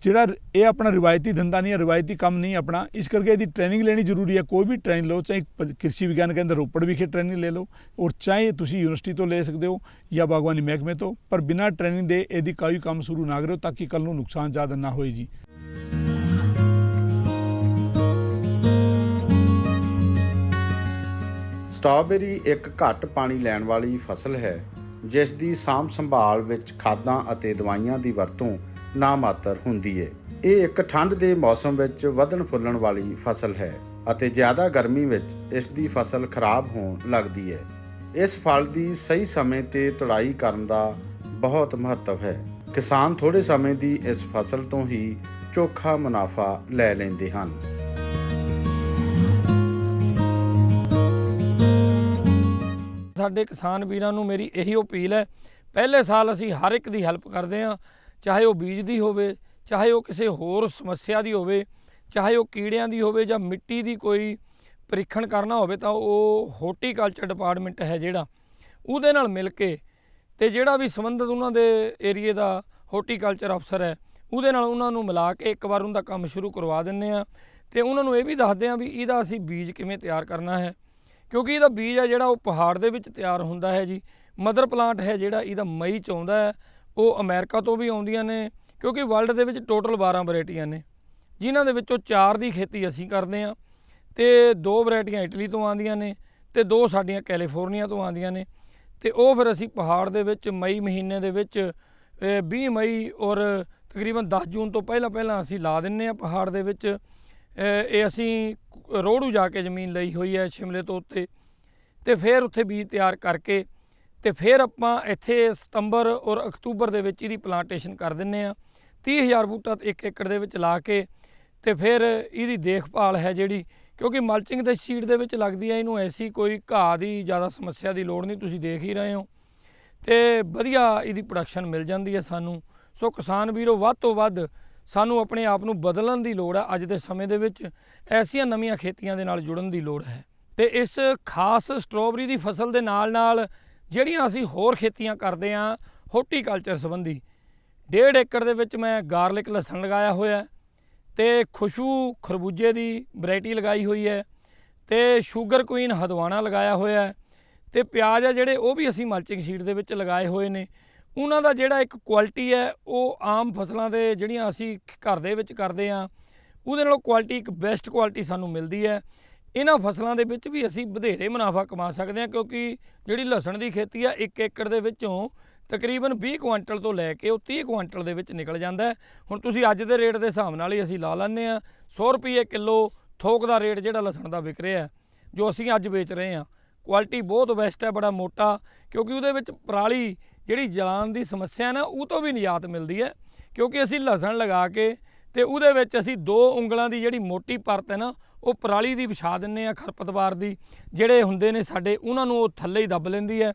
ਜਿਹੜਾ ਇਹ ਆਪਣਾ ਰਿਵਾਇਤੀ ਧੰਦਾ ਨਹੀਂ ਹੈ, ਰਿਵਾਇਤੀ ਕੰਮ ਨਹੀਂ ਆਪਣਾ, ਇਸ ਕਰਕੇ ਇਹਦੀ ਟ੍ਰੇਨਿੰਗ ਲੈਣੀ ਜ਼ਰੂਰੀ ਹੈ, ਕੋਈ ਵੀ ਟ੍ਰੇਨਿੰਗ ਲਓ, ਚਾਹੇ ਕ੍ਰਿਸ਼ੀ ਵਿਗਿਆਨ ਕੇਂਦਰ ਰੋਪੜ ਵਿਖੇ ਟ੍ਰੇਨਿੰਗ ਲੈ ਲਓ, ਔਰ ਚਾਹੇ ਤੁਸੀਂ ਯੂਨੀਵਰਸਿਟੀ ਤੋਂ ਲੈ ਸਕਦੇ ਹੋ ਜਾਂ ਬਾਗਵਾਨੀ ਮਹਿਕਮੇ ਤੋਂ, ਪਰ ਬਿਨਾਂ ਟ੍ਰੇਨਿੰਗ ਦੇ ਇਹਦੀ ਕੋਈ ਕੰਮ ਸ਼ੁਰੂ ਨਾ ਕਰੋ ਤਾਂ ਕਿ ਕੱਲ ਨੂੰ ਨੁਕਸਾਨ ਜ਼ਿਆਦਾ ਨਾ ਹੋਏ ਜੀ। ਸਟ੍ਰਾਬੇਰੀ ਇੱਕ ਘੱਟ ਪਾਣੀ ਲੈਣ ਵਾਲੀ ਫਸਲ ਹੈ, ਜਿਸ ਦੀ ਸਾਂਭ ਸੰਭਾਲ ਵਿੱਚ ਖਾਦਾਂ ਅਤੇ ਦਵਾਈਆਂ ਦੀ ਵਰਤੋਂ ਨਾ ਮਾਤਰ ਹੁੰਦੀ ਹੈ ਇਹ ਇੱਕ ਠੰਡ ਦੇ ਮੌਸਮ ਵਿੱਚ ਵਧਣ ਫੁੱਲਣ ਵਾਲੀ ਫਸਲ ਹੈ ਅਤੇ ਜ਼ਿਆਦਾ ਗਰਮੀ ਵਿੱਚ ਇਸ ਦੀ ਫਸਲ ਖਰਾਬ ਹੋਣ ਲੱਗਦੀ ਹੈ ਇਸ ਫਲ ਦੀ ਸਹੀ ਸਮੇਂ ਤੇ ਤੁੜਾਈ ਕਰਨ ਦਾ ਬਹੁਤ ਮਹੱਤਵ ਹੈ। ਕਿਸਾਨ ਥੋੜੇ ਸਮੇਂ ਦੀ ਇਸ ਫਸਲ ਤੋਂ ਹੀ ਚੋਖਾ ਮੁਨਾਫਾ ਲੈ ਲੈਂਦੇ ਹਨ। ਸਾਡੇ ਕਿਸਾਨ ਵੀਰਾਂ ਨੂੰ ਮੇਰੀ ਇਹੀ ਅਪੀਲ ਹੈ, ਪਹਿਲੇ ਸਾਲ ਅਸੀਂ ਹਰ ਇੱਕ ਦੀ ਹੈਲਪ ਕਰਦੇ ਹਾਂ। ਚਾਹੇ ਉਹ ਬੀਜ ਦੀ ਹੋਵੇ, ਚਾਹੇ ਉਹ ਕਿਸੇ ਹੋਰ ਸਮੱਸਿਆ ਦੀ ਹੋਵੇ, ਚਾਹੇ ਉਹ ਕੀੜਿਆਂ ਦੀ ਹੋਵੇ ਜਾਂ ਮਿੱਟੀ ਦੀ ਕੋਈ ਪ੍ਰੀਖਣ ਕਰਨਾ ਹੋਵੇ ਤਾਂ ਉਹ ਹੋਰਟੀਕਲਚਰ ਡਿਪਾਰਟਮੈਂਟ ਹੈ ਜਿਹੜਾ। ਉਹਦੇ ਨਾਲ ਮਿਲ ਕੇ ਤੇ ਜਿਹੜਾ ਵੀ ਸੰਬੰਧਿਤ ਉਹਨਾਂ ਦੇ ਏਰੀਏ ਦਾ ਹੋਰਟੀਕਲਚਰ ਅਫਸਰ ਹੈ, ਉਹਦੇ ਨਾਲ ਉਹਨਾਂ ਨੂੰ ਮਿਲਾ ਕੇ ਇੱਕ ਵਾਰ ਉਹਨਾਂ ਦਾ ਕੰਮ ਸ਼ੁਰੂ ਕਰਵਾ ਦਿੰਨੇ ਆ ਤੇ ਉਹਨਾਂ ਨੂੰ ਇਹ ਵੀ ਦੱਸਦੇ ਆ ਵੀ ਇਹਦਾ ਅਸੀਂ ਬੀਜ ਕਿਵੇਂ ਤਿਆਰ ਕਰਨਾ ਹੈ। ਕਿਉਂਕਿ ਇਹਦਾ ਬੀਜ ਹੈ ਜਿਹੜਾ ਉਹ ਪਹਾੜ ਦੇ ਵਿੱਚ ਤਿਆਰ ਹੁੰਦਾ ਹੈ ਜੀ। ਮਦਰ ਪਲਾਂਟ ਹੈ ਜਿਹੜਾ, ਇਹਦਾ ਮਈ ਚ ਆਉਂਦਾ ਹੈ ਉਹ ਅਮਰੀਕਾ ਤੋਂ ਵੀ ਆਉਂਦੀਆਂ ਨੇ ਕਿਉਂਕਿ ਵਰਲਡ ਦੇ ਵਿੱਚ ਟੋਟਲ 12 ਵੈਰਾਈਟੀਆਂ ਨੇ। ਜਿਨ੍ਹਾਂ ਦੇ ਵਿੱਚੋਂ 4 ਦੀ ਖੇਤੀ ਅਸੀਂ ਕਰਦੇ ਹਾਂ ਤੇ ਦੋ ਵੈਰਾਈਟੀਆਂ ਇਟਲੀ ਤੋਂ ਆਉਂਦੀਆਂ ਨੇ ਤੇ ਦੋ ਸਾਡੀਆਂ ਕੈਲੀਫੋਰਨੀਆ ਤੋਂ ਆਉਂਦੀਆਂ ਨੇ ਤੇ ਉਹ ਫਿਰ ਅਸੀਂ ਪਹਾੜ ਦੇ ਵਿੱਚ ਮਈ ਮਹੀਨੇ ਦੇ ਵਿੱਚ ਅ, 20 ਮਈ ਔਰ ਤਕਰੀਬਨ 10 ਜੂਨ ਤੋਂ ਪਹਿਲਾਂ ਪਹਿਲਾਂ ਅਸੀਂ ਲਾ ਦਿੰਨੇ ਆ ਪਹਾੜ ਦੇ ਵਿੱਚ। ਇਹ ਅਸੀਂ ਰੋੜੂ ਜਾ ਕੇ ਜ਼ਮੀਨ ਲਈ ਹੋਈ ਹੈ ਸ਼ਿਮਲੇ ਤੋਂ ਉੱਤੇ ਤੇ ਫਿਰ ਉੱਥੇ ਬੀਜ ਤਿਆਰ ਕਰਕੇ ਤੇ ਫਿਰ ਆਪਾਂ ਇੱਥੇ ਸਤੰਬਰ ਔਰ ਅਕਤੂਬਰ ਦੇ ਵਿੱਚ ਇਹਦੀ ਪਲਾਂਟੇਸ਼ਨ ਕਰ ਦਿੰਨੇ ਆ। 30000 ਬੂਟਾ ਇੱਕ ਏਕੜ ਦੇ ਵਿੱਚ ਲਾ ਕੇ ਤੇ ਫਿਰ ਇਹਦੀ ਦੇਖਭਾਲ ਹੈ ਜਿਹੜੀ, ਕਿਉਂਕਿ ਮਲਚਿੰਗ ਦੇ ਸ਼ੀਟ ਦੇ ਵਿੱਚ ਲੱਗਦੀ ਹੈ ਇਹਨੂੰ ਐਸੀ ਕੋਈ ਘਾਹ ਦੀ ਜ਼ਿਆਦਾ ਸਮੱਸਿਆ ਦੀ ਲੋੜ ਨਹੀਂ, ਤੁਸੀਂ ਦੇਖ ਹੀ ਰਹੇ ਹੋ। ਤੇ ਵਧੀਆ ਇਹਦੀ ਪ੍ਰੋਡਕਸ਼ਨ ਮਿਲ ਜਾਂਦੀ ਹੈ ਸਾਨੂੰ। ਸੋ ਕਿਸਾਨ ਵੀਰੋ, ਵੱਧ ਤੋਂ ਵੱਧ ਸਾਨੂੰ ਆਪਣੇ ਆਪ ਨੂੰ ਬਦਲਣ ਦੀ ਲੋੜ ਹੈ ਅੱਜ ਦੇ ਸਮੇਂ ਦੇ ਵਿੱਚ। ਐਸੀਆਂ ਨਵੀਆਂ ਖੇਤੀਆਂ ਦੇ ਨਾਲ ਜੁੜਨ ਦੀ ਲੋੜ ਹੈ। ਤੇ ਇਸ ਖਾਸ ਸਟ੍ਰਾਬੇਰੀ ਦੀ ਫਸਲ ਦੇ ਨਾਲ ਨਾਲ ਜਿਹੜੀਆਂ ਅਸੀਂ ਹੋਰ ਖੇਤੀਆਂ ਕਰਦੇ ਆਂ ਹੋਰਟੀਕਲਚਰ ਸੰਬੰਧੀ, ਡੇਢ ਏਕੜ ਦੇ ਵਿੱਚ ਮੈਂ ਗਾਰਲਿਕ ਲਸਣ ਲਗਾਇਆ ਹੋਇਆ ਹੈ ਤੇ ਖੁਸ਼ਬੂ ਖਰਬੂਜੇ ਦੀ ਵੈਰਾਈਟੀ ਲਗਾਈ ਹੋਈ ਹੈ ਤੇ ਸ਼ੂਗਰ ਕੁਈਨ ਹਦਵਾਣਾ ਲਗਾਇਆ ਹੋਇਆ ਹੈ ਤੇ ਪਿਆਜ਼ ਆ ਜਿਹੜੇ ਉਹ ਵੀ ਅਸੀਂ ਮਲਚਿੰਗ ਸ਼ੀਟ ਦੇ ਵਿੱਚ ਲਗਾਏ ਹੋਏ ਨੇ। ਉਹਨਾਂ ਦਾ ਜਿਹੜਾ ਇੱਕ ਕੁਆਲਿਟੀ ਹੈ, ਉਹ ਆਮ ਫਸਲਾਂ ਦੇ ਜਿਹੜੀਆਂ ਅਸੀਂ ਘਰ ਦੇ ਵਿੱਚ ਕਰਦੇ ਆ, ਉਹਦੇ ਨਾਲੋਂ ਕੁਆਲਿਟੀ ਇੱਕ ਬੈਸਟ ਕੁਆਲਿਟੀ ਸਾਨੂੰ ਮਿਲਦੀ ਹੈ। ਇਹਨਾਂ ਫਸਲਾਂ ਦੇ ਵਿੱਚ ਵੀ ਅਸੀਂ ਵਧੇਰੇ ਮੁਨਾਫਾ ਕਮਾ ਸਕਦੇ ਹਾਂ, ਕਿਉਂਕਿ ਜਿਹੜੀ ਲਸਣ ਦੀ ਖੇਤੀ ਆ 1 ਏਕੜ ਦੇ ਵਿੱਚੋਂ ਤਕਰੀਬਨ 20 ਕੁਇੰਟਲ ਤੋਂ ਲੈ ਕੇ ਉਹ 30 ਕੁਇੰਟਲ ਦੇ ਵਿੱਚ ਨਿਕਲ ਜਾਂਦਾ ਹੁਣ ਤੁਸੀਂ ਅੱਜ ਦੇ ਰੇਟ ਦੇ ਹਿਸਾਬ ਨਾਲ ਹੀ ਅਸੀਂ ਲਾ ਲੈਂਦੇ ਆ 100 ਰੁਪਏ ਕਿਲੋ ਥੋਕ ਦਾ ਰੇਟ ਜਿਹੜਾ ਲਸਣ ਦਾ ਵਿਕ ਰਿਹਾ ਜੋ ਅਸੀਂ ਅੱਜ ਵੇਚ ਰਹੇ ਹਾਂ। ਕੁਆਲਿਟੀ ਬਹੁਤ ਬੈਸਟ ਹੈ, ਬੜਾ ਮੋਟਾ, ਕਿਉਂਕਿ ਉਹਦੇ ਵਿੱਚ ਪਰਾਲੀ ਜਿਹੜੀ ਜਲਾਨ ਦੀ ਸਮੱਸਿਆ ਨਾ, ਉਹ ਤੋਂ ਵੀ ਨਿਜਾਤ ਮਿਲਦੀ ਹੈ। ਕਿਉਂਕਿ ਅਸੀਂ ਲਸਣ ਲਗਾ ਕੇ ਤੇ ਉਹਦੇ ਵਿੱਚ ਅਸੀਂ ਦੋ ਉਂਗਲਾਂ ਦੀ ਜਿਹੜੀ ਮੋਟੀ ਪਰਤ ਹੈ ਨਾ ਉਹ ਪਰਾਲੀ ਦੀ ਵਿਛਾ ਦਿੰਨੇ ਆ ਖਰਪਤਵਾਰ ਦੀ, ਜਿਹੜੇ ਹੁੰਦੇ ਨੇ ਸਾਡੇ, ਉਹਨਾਂ ਨੂੰ ਉਹ ਥੱਲੇ ਹੀ ਦੱਬ ਲੈਂਦੀ ਹੈ।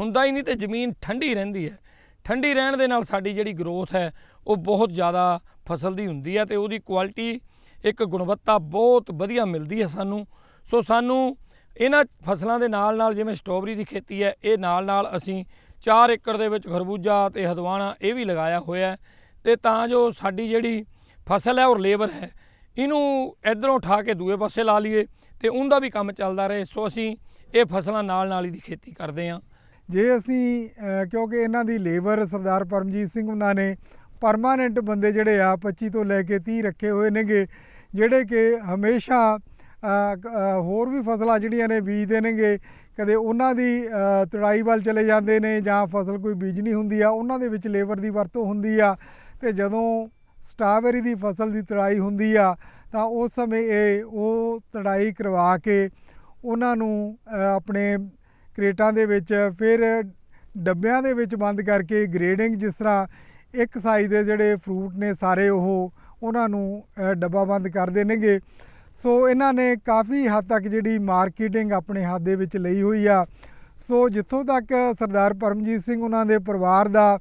ਹੁੰਦਾ ਹੀ ਨਹੀਂ ਤੇ ਜ਼ਮੀਨ ਠੰਡੀ ਰਹਿੰਦੀ ਹੈ। ਠੰਡੀ ਰਹਿਣ ਦੇ ਨਾਲ ਸਾਡੀ ਜਿਹੜੀ ਗਰੋਥ ਹੈ, ਉਹ ਬਹੁਤ ਜ਼ਿਆਦਾ ਫਸਲ ਦੀ ਹੁੰਦੀ ਹੈ ਤੇ ਉਹਦੀ ਕੁਆਲਿਟੀ ਇੱਕ ਗੁਣਵੱਤਾ ਬਹੁਤ ਵਧੀਆ ਮਿਲਦੀ ਹੈ ਸਾਨੂੰ। ਸੋ ਸਾਨੂੰ ਇਹਨਾਂ ਫਸਲਾਂ ਦੇ ਨਾਲ ਨਾਲ ਜਿਵੇਂ ਸਟ੍ਰਾਬੇਰੀ ਦੀ ਖੇਤੀ ਹੈ, ਇਹ ਨਾਲ ਨਾਲ ਅਸੀਂ 4 ਏਕੜ ਦੇ ਵਿੱਚ ਖਰਬੂਜਾ ਤੇ ਹਦਵਾਣਾ ਇਹ ਵੀ ਲਗਾਇਆ ਹੋਇਆ ਹੈ ਤੇ ਤਾਂ ਜੋ ਸਾਡੀ ਜਿਹੜੀ ਫਸਲ ਹੈ ਔਰ ਲੇਬਰ ਹੈ ਇਹਨੂੰ ਇਧਰੋਂ ਉਠਾ ਕੇ ਦੂਏ ਪਾਸੇ ਲਾ ਲਈਏ ਤੇ ਉਹਦਾ ਵੀ ਕੰਮ ਚੱਲਦਾ ਰਹੇ। ਸੋ ਅਸੀਂ ਇਹ ਫਸਲਾਂ ਨਾਲ ਨਾਲ ਹੀ ਦੀ ਖੇਤੀ ਕਰਦੇ ਹਾਂ। ਜੇ ਅਸੀਂ ਕਿਉਂਕਿ ਇਹਨਾਂ ਦੀ ਲੇਬਰ ਸਰਦਾਰ ਪਰਮਜੀਤ ਸਿੰਘ ਉਹਨਾਂ ਨੇ ਪਰਮਾਨੈਂਟ ਬੰਦੇ ਜਿਹੜੇ ਆ 25 ਤੋਂ ਲੈ ਕੇ 30 ਰੱਖੇ ਹੋਏ ਨੇਗੇ, ਜਿਹੜੇ ਕਿ ਹਮੇਸ਼ਾ ਹੋਰ ਵੀ ਫਸਲਾਂ ਜਿਹੜੀਆਂ ਨੇ ਬੀਜਦੇ ਨੇਗੇ, ਕਦੇ ਉਹਨਾਂ ਦੀ ਤੜਾਈ ਵੱਲ ਚਲੇ ਜਾਂਦੇ ਨੇ ਜਾਂ ਫਸਲ ਕੋਈ ਬੀਜਣੀ ਹੁੰਦੀ ਆ, ਉਹਨਾਂ ਦੇ ਵਿੱਚ ਲੇਬਰ ਦੀ ਵਰਤੋਂ ਹੁੰਦੀ ਆ। ਤੇ ਜਦੋਂ ਸਟ੍ਰਾਬੇਰੀ ਦੀ ਫਸਲ ਦੀ ਤੜਾਈ ਹੁੰਦੀ ਆ, ਤਾਂ ਉਸ ਸਮੇਂ ਇਹ ਉਹ ਤੜਾਈ ਕਰਵਾ ਕੇ ਉਹਨਾਂ ਨੂੰ ਆਪਣੇ ਕ੍ਰੇਟਾਂ ਦੇ ਵਿੱਚ, ਫਿਰ ਡੱਬਿਆਂ ਦੇ ਵਿੱਚ ਬੰਦ ਕਰਕੇ ਗ੍ਰੇਡਿੰਗ ਜਿਸ ਤਰ੍ਹਾਂ ਇੱਕ ਸਾਈਜ਼ ਦੇ ਜਿਹੜੇ ਫਰੂਟ ਨੇ ਸਾਰੇ ਉਹ ਉਹਨਾਂ ਨੂੰ ਡੱਬਾ ਬੰਦ ਕਰਦੇ ਨੇਗੇ ਸੋ ਇਹਨਾਂ ਨੇ ਕਾਫੀ ਹੱਦ ਤੱਕ ਜਿਹੜੀ ਮਾਰਕੀਟਿੰਗ ਆਪਣੇ ਹੱਥ ਦੇ ਵਿੱਚ ਲਈ ਹੋਈ ਆ। ਸੋ ਜਿੱਥੋਂ ਤੱਕ ਸਰਦਾਰ ਪਰਮਜੀਤ ਸਿੰਘ ਉਹਨਾਂ ਦੇ ਪਰਿਵਾਰ ਦਾ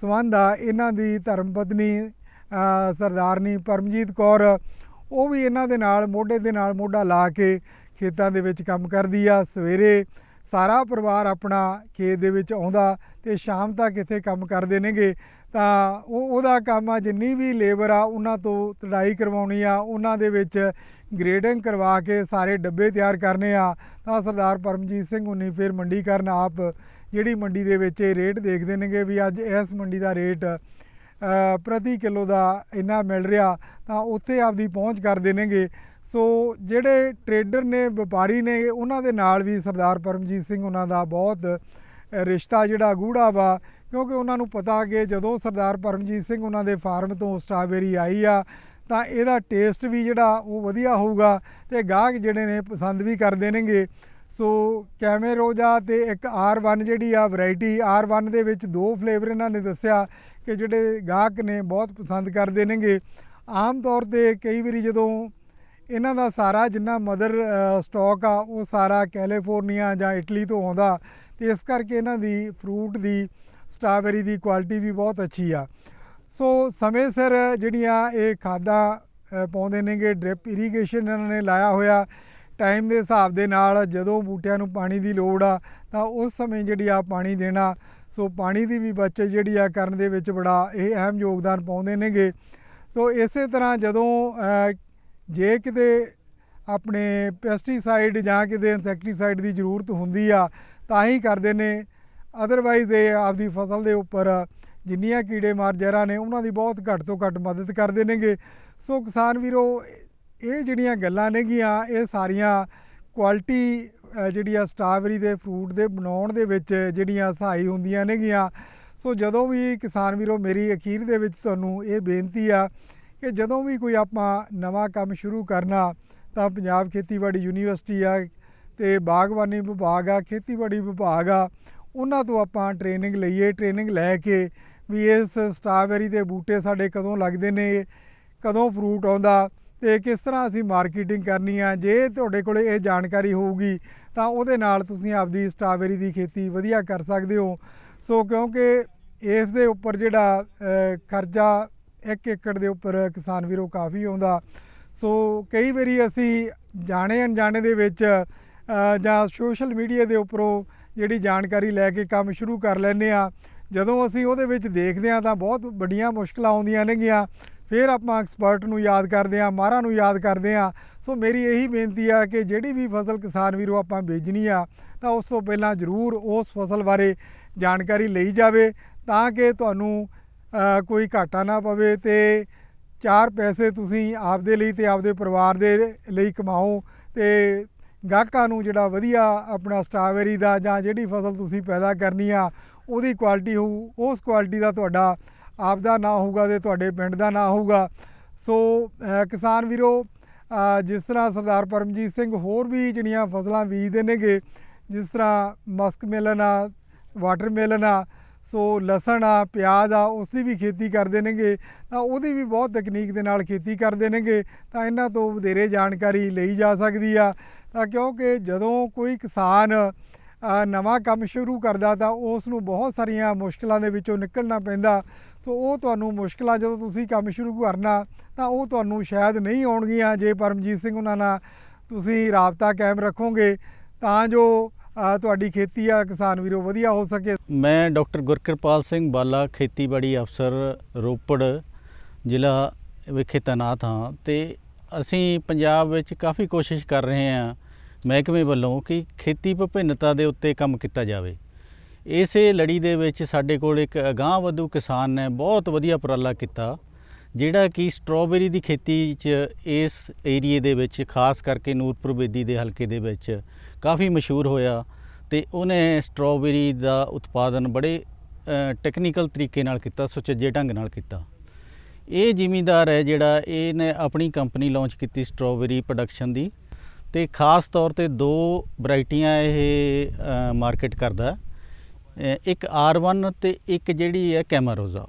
ਸੰਬੰਧ ਆ, ਇਹਨਾਂ ਦੀ ਧਰਮ ਪਤਨੀ ਸਰਦਾਰਨੀ ਪਰਮਜੀਤ ਕੌਰ, ਉਹ ਵੀ ਇਹਨਾਂ ਦੇ ਨਾਲ, ਮੋਢੇ ਦੇ ਨਾਲ ਮੋਢਾ ਲਾ ਕੇ ਖੇਤਾਂ ਦੇ ਵਿੱਚ ਕੰਮ ਕਰਦੀ ਆ। ਸਵੇਰੇ ਸਾਰਾ ਪਰਿਵਾਰ ਆਪਣਾ ਖੇਤ ਦੇ ਵਿੱਚ ਆਉਂਦਾ ਤੇ ਸ਼ਾਮ ਤੱਕ ਇੱਥੇ ਕੰਮ ਕਰਦੇ ਨੇਗੇ। ਤਾਂ ਉਹ, ਉਹਦਾ ਕੰਮ ਆ, ਜਿੰਨੀ ਵੀ ਲੇਬਰ ਆ, ਉਹਨਾਂ ਤੋਂ ਤੜਾਈ ਕਰਵਾਉਣੀ ਆ। ਉਹਨਾਂ ਦੇ ਵਿੱਚ ਗ੍ਰੇਡਿੰਗ ਕਰਵਾ ਕੇ ਸਾਰੇ ਡੱਬੇ ਤਿਆਰ ਕਰਨੇ ਆ। ਤਾਂ ਸਰਦਾਰ ਪਰਮਜੀਤ ਸਿੰਘ ਉਨੀ ਫਿਰ ਮੰਡੀ ਕਰਨ ਆਪ ਜਿਹੜੀ ਮੰਡੀ ਦੇ ਵਿੱਚ ਇਹ ਰੇਟ ਦੇਖਦੇ ਨੇਗੇ ਵੀ ਅੱਜ ਇਸ ਮੰਡੀ ਦਾ ਰੇਟ ਪ੍ਰਤੀ ਕਿਲੋ ਦਾ ਇੰਨਾ ਮਿਲ ਰਿਹਾ, ਤਾਂ ਉੱਥੇ ਆਪਦੀ ਪਹੁੰਚ ਕਰ ਦੇਣਗੇ। ਸੋ ਜਿਹੜੇ ਟਰੇਡਰ ਨੇ, ਵਪਾਰੀ ਨੇ, ਉਹਨਾਂ ਦੇ ਨਾਲ ਵੀ ਸਰਦਾਰ ਪਰਮਜੀਤ ਸਿੰਘ ਉਹਨਾਂ ਦਾ ਬਹੁਤ ਰਿਸ਼ਤਾ ਜਿਹੜਾ ਗੂੜਾ ਵਾ, ਕਿਉਂਕਿ ਉਹਨਾਂ ਨੂੰ ਪਤਾ ਕਿ ਜਦੋਂ ਸਰਦਾਰ ਪਰਮਜੀਤ ਸਿੰਘ ਉਹਨਾਂ ਦੇ ਫਾਰਮ ਤੋਂ ਸਟ੍ਰਾਬੇਰੀ ਆਈ ਆ, ਤਾਂ ਇਹਦਾ ਟੇਸਟ ਵੀ ਜਿਹੜਾ ਉਹ ਵਧੀਆ ਹੋਊਗਾ ਤੇ ਗਾਹਕ ਜਿਹੜੇ ਨੇ ਪਸੰਦ ਵੀ ਕਰਦੇ ਨੇਗੇ ਸੋ ਕੈਮੇਰੋਜਾ ਤੇ ਇੱਕ R1 ਜਿਹੜੀ ਆ, ਵੈਰਾਈਟੀ R1 ਦੇ ਵਿੱਚ ਦੋ ਫਲੇਵਰ ਇਹਨਾਂ ਨੇ ਦੱਸਿਆ ਕਿ ਜਿਹੜੇ ਗਾਹਕ ਨੇ ਬਹੁਤ ਪਸੰਦ ਕਰਦੇ ਨੇਗੇ। ਆਮ ਤੌਰ ਤੇ ਕਈ ਵਾਰੀ ਜਦੋਂ ਇਹਨਾਂ ਦਾ ਸਾਰਾ ਜਿੰਨਾ ਮਦਰ ਸਟਾਕ ਆ, ਉਹ ਸਾਰਾ ਕੈਲੀਫੋਰਨੀਆ ਜਾਂ ਇਟਲੀ ਤੋਂ ਆਉਂਦਾ, ਤੇ ਇਸ ਕਰਕੇ ਇਹਨਾਂ ਦੀ ਫਰੂਟ ਦੀ, ਸਟ੍ਰਾਬੇਰੀ ਦੀ ਕੁਆਲਿਟੀ ਵੀ ਬਹੁਤ ਅੱਛੀ ਆ। ਸੋ ਸਮੇਂ ਸਿਰ ਜਿਹੜੀਆਂ ਇਹ ਖਾਦਾਂ ਪਾਉਂਦੇ ਨੇਗੇ, ਡ੍ਰਿਪ ਇਰੀਗੇਸ਼ਨ ਇਹਨਾਂ ਨੇ ਲਾਇਆ ਹੋਇਆ, ਟਾਈਮ ਦੇ ਹਿਸਾਬ ਦੇ ਨਾਲ ਜਦੋਂ ਬੂਟਿਆਂ ਨੂੰ ਪਾਣੀ ਦੀ ਲੋੜ ਆ, ਤਾਂ ਉਸ ਸਮੇਂ ਜਿਹੜੀ ਆ ਪਾਣੀ ਦੇਣਾ ਸੋ ਪਾਣੀ ਦੀ ਵੀ ਬਚਤ ਜਿਹੜੀ ਆ ਕਰਨ ਦੇ ਵਿੱਚ ਬੜਾ ਇਹ ਅਹਿਮ ਯੋਗਦਾਨ ਪਾਉਂਦੇ ਨੇਗੇ। ਸੋ ਇਸੇ ਤਰ੍ਹਾਂ ਜਦੋਂ ਜੇ ਕਿਤੇ ਆਪਣੇ ਪੈਸਟੀਸਾਈਡ ਜਾਂ ਕਿਤੇ ਇਨਸੈਕਟੀਸਾਈਡ ਦੀ ਜ਼ਰੂਰਤ ਹੁੰਦੀ ਆ, ਤਾਂ ਹੀ ਕਰਦੇ ਨੇ। ਅਦਰਵਾਈਜ਼ ਇਹ ਆਪਦੀ ਫਸਲ ਦੇ ਉੱਪਰ ਜਿੰਨੀਆਂ ਕੀੜੇ ਮਾਰ ਜ਼ਹਿਰਾਂ ਨੇ, ਉਹਨਾਂ ਦੀ ਬਹੁਤ ਘੱਟ ਤੋਂ ਘੱਟ ਮਦਦ ਕਰਦੇ ਨੇਗੇ। ਸੋ ਕਿਸਾਨ ਵੀਰੋ, ਇਹ ਜਿਹੜੀਆਂ ਗੱਲਾਂ ਨੇਗੀਆਂ, ਇਹ ਸਾਰੀਆਂ ਕੁਆਲਿਟੀ ਜਿਹੜੀ ਆ ਸਟ੍ਰਾਬੇਰੀ ਦੇ ਫਰੂਟ ਦੇ ਬਣਾਉਣ ਦੇ ਵਿੱਚ ਜਿਹੜੀਆਂ ਸਹਾਈ ਹੁੰਦੀਆਂ ਨੇਗੀਆਂ। ਸੋ ਜਦੋਂ ਵੀ ਕਿਸਾਨ ਵੀਰੋ, ਮੇਰੀ ਅਖੀਰ ਦੇ ਵਿੱਚ ਤੁਹਾਨੂੰ ਇਹ ਬੇਨਤੀ ਆ ਕਿ ਜਦੋਂ ਵੀ ਕੋਈ ਆਪਾਂ ਨਵਾਂ ਕੰਮ ਸ਼ੁਰੂ ਕਰਨਾ, ਤਾਂ ਪੰਜਾਬ ਖੇਤੀਬਾੜੀ ਯੂਨੀਵਰਸਿਟੀ ਆ ਤੇ ਬਾਗਬਾਨੀ ਵਿਭਾਗ ਆ, ਖੇਤੀਬਾੜੀ ਵਿਭਾਗ ਆ, ਉਹਨਾਂ ਤੋਂ ਆਪਾਂ ਟ੍ਰੇਨਿੰਗ ਲਈਏ। ਟ੍ਰੇਨਿੰਗ ਲੈ ਕੇ ਵੀ ਇਸ ਸਟ੍ਰਾਬੇਰੀ ਦੇ ਬੂਟੇ ਸਾਡੇ ਕਦੋਂ ਲੱਗਦੇ ਨੇ, ਕਦੋਂ ਫਰੂਟ ਆਉਂਦਾ ਤੇ ਕਿਸ ਤਰ੍ਹਾਂ ਅਸੀਂ ਮਾਰਕੀਟਿੰਗ ਕਰਨੀ ਆ, ਜੇ ਤੁਹਾਡੇ ਕੋਲੇ ਇਹ ਜਾਣਕਾਰੀ ਹੋਊਗੀ ਤਾਂ ਉਹਦੇ ਨਾਲ ਤੁਸੀਂ ਆਪਦੀ ਸਟ੍ਰਾਬੇਰੀ ਦੀ ਖੇਤੀ ਵਧੀਆ ਕਰ ਸਕਦੇ ਹੋ। ਸੋ ਕਿਉਂਕਿ ਇਸ ਦੇ ਉੱਪਰ ਜਿਹੜਾ ਖਰਚਾ ਇੱਕ ਏਕੜ ਦੇ ਉੱਪਰ ਕਿਸਾਨ ਵੀਰੋ ਕਾਫੀ ਆਉਂਦਾ। ਸੋ ਕਈ ਵਾਰੀ ਅਸੀਂ ਜਾਣੇ ਅਣਜਾਣੇ ਦੇ ਵਿੱਚ ਜਾਂ ਸੋਸ਼ਲ ਮੀਡੀਆ ਦੇ ਉੱਪਰੋਂ ਜਿਹੜੀ ਜਾਣਕਾਰੀ ਲੈ ਕੇ ਕੰਮ ਸ਼ੁਰੂ ਕਰ ਲੈਂਦੇ ਆ ਜਦੋਂ ਅਸੀਂ ਉਹਦੇ ਵਿੱਚ ਦੇਖਦੇ ਹਾਂ ਤਾਂ ਬਹੁਤ ਵੱਡੀਆਂ ਮੁਸ਼ਕਲਾਂ ਆਉਂਦੀਆਂ ਨੇਗੀਆਂ। ਫਿਰ ਆਪਾਂ ਐਕਸਪਰਟ ਨੂੰ ਯਾਦ ਕਰਦੇ ਹਾਂ, ਮਾਹਰਾਂ ਨੂੰ ਯਾਦ ਕਰਦੇ ਹਾਂ। ਸੋ ਮੇਰੀ ਇਹੀ ਬੇਨਤੀ ਆ ਕਿ ਜਿਹੜੀ ਵੀ ਫਸਲ ਕਿਸਾਨ ਵੀਰੋ ਆਪਾਂ ਬੀਜਣੀ ਆ, ਤਾਂ ਉਸ ਤੋਂ ਪਹਿਲਾਂ ਜ਼ਰੂਰ ਉਸ ਫਸਲ ਬਾਰੇ ਜਾਣਕਾਰੀ ਲਈ ਜਾਵੇ, ਤਾਂ ਕਿ ਤੁਹਾਨੂੰ ਕੋਈ ਘਾਟਾ ਨਾ ਪਵੇ ਤੇ ਚਾਰ ਪੈਸੇ ਤੁਸੀਂ ਆਪਦੇ ਲਈ ਤੇ ਆਪਦੇ ਪਰਿਵਾਰ ਦੇ ਲਈ ਕਮਾਓ ਤੇ ਗਾਹਕਾਂ ਨੂੰ ਜਿਹੜਾ ਵਧੀਆ ਆਪਣਾ ਸਟ੍ਰਾਬੇਰੀ ਦਾ ਜਾਂ ਜਿਹੜੀ ਫਸਲ ਤੁਸੀਂ ਪੈਦਾ ਕਰਨੀ ਆ, ਉਹਦੀ ਕੁਆਲਿਟੀ ਹੋਊ, ਉਸ ਕੁਆਲਿਟੀ ਦਾ ਤੁਹਾਡਾ ਆਪ ਦਾ ਨਾਂ ਹੋਊਗਾ ਤੇ ਤੁਹਾਡੇ ਪਿੰਡ ਦਾ ਨਾਂ ਹੋਊਗਾ। ਸੋ ਕਿਸਾਨ ਵੀਰੋ ਜਿਸ ਤਰ੍ਹਾਂ ਸਰਦਾਰ ਪਰਮਜੀਤ ਸਿੰਘ ਹੋਰ ਵੀ ਜਿਹੜੀਆਂ ਫਸਲਾਂ ਬੀਜਦੇ ਨੇਗੇ, ਜਿਸ ਤਰ੍ਹਾਂ ਮਸਕ ਮੇਲਨ ਆ ਵਾਟਰਮੇਲਨ ਆ, ਸੋ ਲਸਣ ਆ, ਪਿਆਜ਼ ਆ ਉਸ ਦੀ ਵੀ ਖੇਤੀ ਕਰਦੇ ਨੇਗੇ, ਤਾਂ ਉਹਦੀ ਵੀ ਬਹੁਤ ਤਕਨੀਕ ਦੇ ਨਾਲ ਖੇਤੀ ਕਰਦੇ ਨੇਗੇ, ਤਾਂ ਇਹਨਾਂ ਤੋਂ ਵਧੇਰੇ ਜਾਣਕਾਰੀ ਲਈ ਜਾ ਸਕਦੀ ਆ। ਤਾਂ ਕਿਉਂਕਿ ਜਦੋਂ ਕੋਈ ਕਿਸਾਨ ਨਵਾਂ ਕੰਮ ਸ਼ੁਰੂ ਕਰਦਾ ਤਾਂ ਉਸ ਨੂੰ ਬਹੁਤ ਸਾਰੀਆਂ ਮੁਸ਼ਕਲਾਂ ਦੇ ਵਿੱਚੋਂ ਨਿਕਲਣਾ ਪੈਂਦਾ। ਸੋ ਉਹ ਤੁਹਾਨੂੰ ਮੁਸ਼ਕਲਾਂ ਜਦੋਂ ਤੁਸੀਂ ਕੰਮ ਸ਼ੁਰੂ ਕਰਨਾ ਤਾਂ ਉਹ ਤੁਹਾਨੂੰ ਸ਼ਾਇਦ ਨਹੀਂ ਆਉਣਗੀਆਂ। ਜੇ ਪਰਮਜੀਤ ਸਿੰਘ ਉਹਨਾਂ ਨਾਲ ਤੁਸੀਂ ਰਾਬਤਾ ਕਾਇਮ ਰੱਖੋਗੇ ਤਾਂ ਜੋ ਤੁਹਾਡੀ ਖੇਤੀ ਆ ਕਿਸਾਨ ਵੀਰੋ ਵਧੀਆ ਹੋ ਸਕੇ। ਮੈਂ ਡਾਕਟਰ ਗੁਰਕਿਰਪਾਲ ਸਿੰਘ ਬਾਲਾ, ਖੇਤੀਬਾੜੀ ਅਫਸਰ, ਰੋਪੜ ਜ਼ਿਲ੍ਹਾ ਵਿਖੇ ਤੈਨਾਤ ਹਾਂ ਤੇ ਅਸੀਂ ਪੰਜਾਬ ਵਿੱਚ ਕਾਫੀ ਕੋਸ਼ਿਸ਼ ਕਰ ਰਹੇ ਹਾਂ ਮਹਿਕਮੇ ਵੱਲੋਂ ਕਿ ਖੇਤੀ ਵਿਭਿੰਨਤਾ ਦੇ ਉੱਤੇ ਕੰਮ ਕੀਤਾ ਜਾਵੇ। ਇਸੇ ਲੜੀ ਦੇ ਵਿੱਚ ਸਾਡੇ ਕੋਲ ਇੱਕ ਅਗਾਂਹਵਧੂ ਕਿਸਾਨ ਨੇ ਬਹੁਤ ਵਧੀਆ ਉਪਰਾਲਾ ਕੀਤਾ, ਜਿਹੜਾ ਕਿ ਸਟ੍ਰਾਬੇਰੀ ਦੀ ਖੇਤੀ 'ਚ ਇਸ ਏਰੀਏ ਦੇ ਵਿੱਚ, ਖਾਸ ਕਰਕੇ ਨੂਰਪੁਰ ਬੇਦੀ ਦੇ ਹਲਕੇ ਦੇ ਵਿੱਚ ਕਾਫੀ ਮਸ਼ਹੂਰ ਹੋਇਆ ਤੇ ਉਹਨੇ ਸਟ੍ਰਾਬੇਰੀ ਦਾ ਉਤਪਾਦਨ ਬੜੇ ਟੈਕਨੀਕਲ ਤਰੀਕੇ ਨਾਲ ਕੀਤਾ, ਸੁਚੱਜੇ ਢੰਗ ਨਾਲ ਕੀਤਾ। ਇਹ ਜ਼ਿਮੀਂਦਾਰ ਹੈ ਜਿਹੜਾ, ਇਹਨੇ ਆਪਣੀ ਕੰਪਨੀ ਲਾਂਚ ਕੀਤੀ ਸਟ੍ਰਾਬੇਰੀ ਪ੍ਰੋਡਕਸ਼ਨ ਦੀ। ਤੇ ਖਾਸ ਤੌਰ ਤੇ ਦੋ ਵੈਰਾਈਟੀਆਂ ਇਹ ਮਾਰਕੀਟ ਕਰਦਾ। ਹੈ। ਅ, ਇੱਕ R1 ਤੇ ਇੱਕ ਜਿਹੜੀ ਹੈ ਕੈਮਰੋਜ਼ਾ।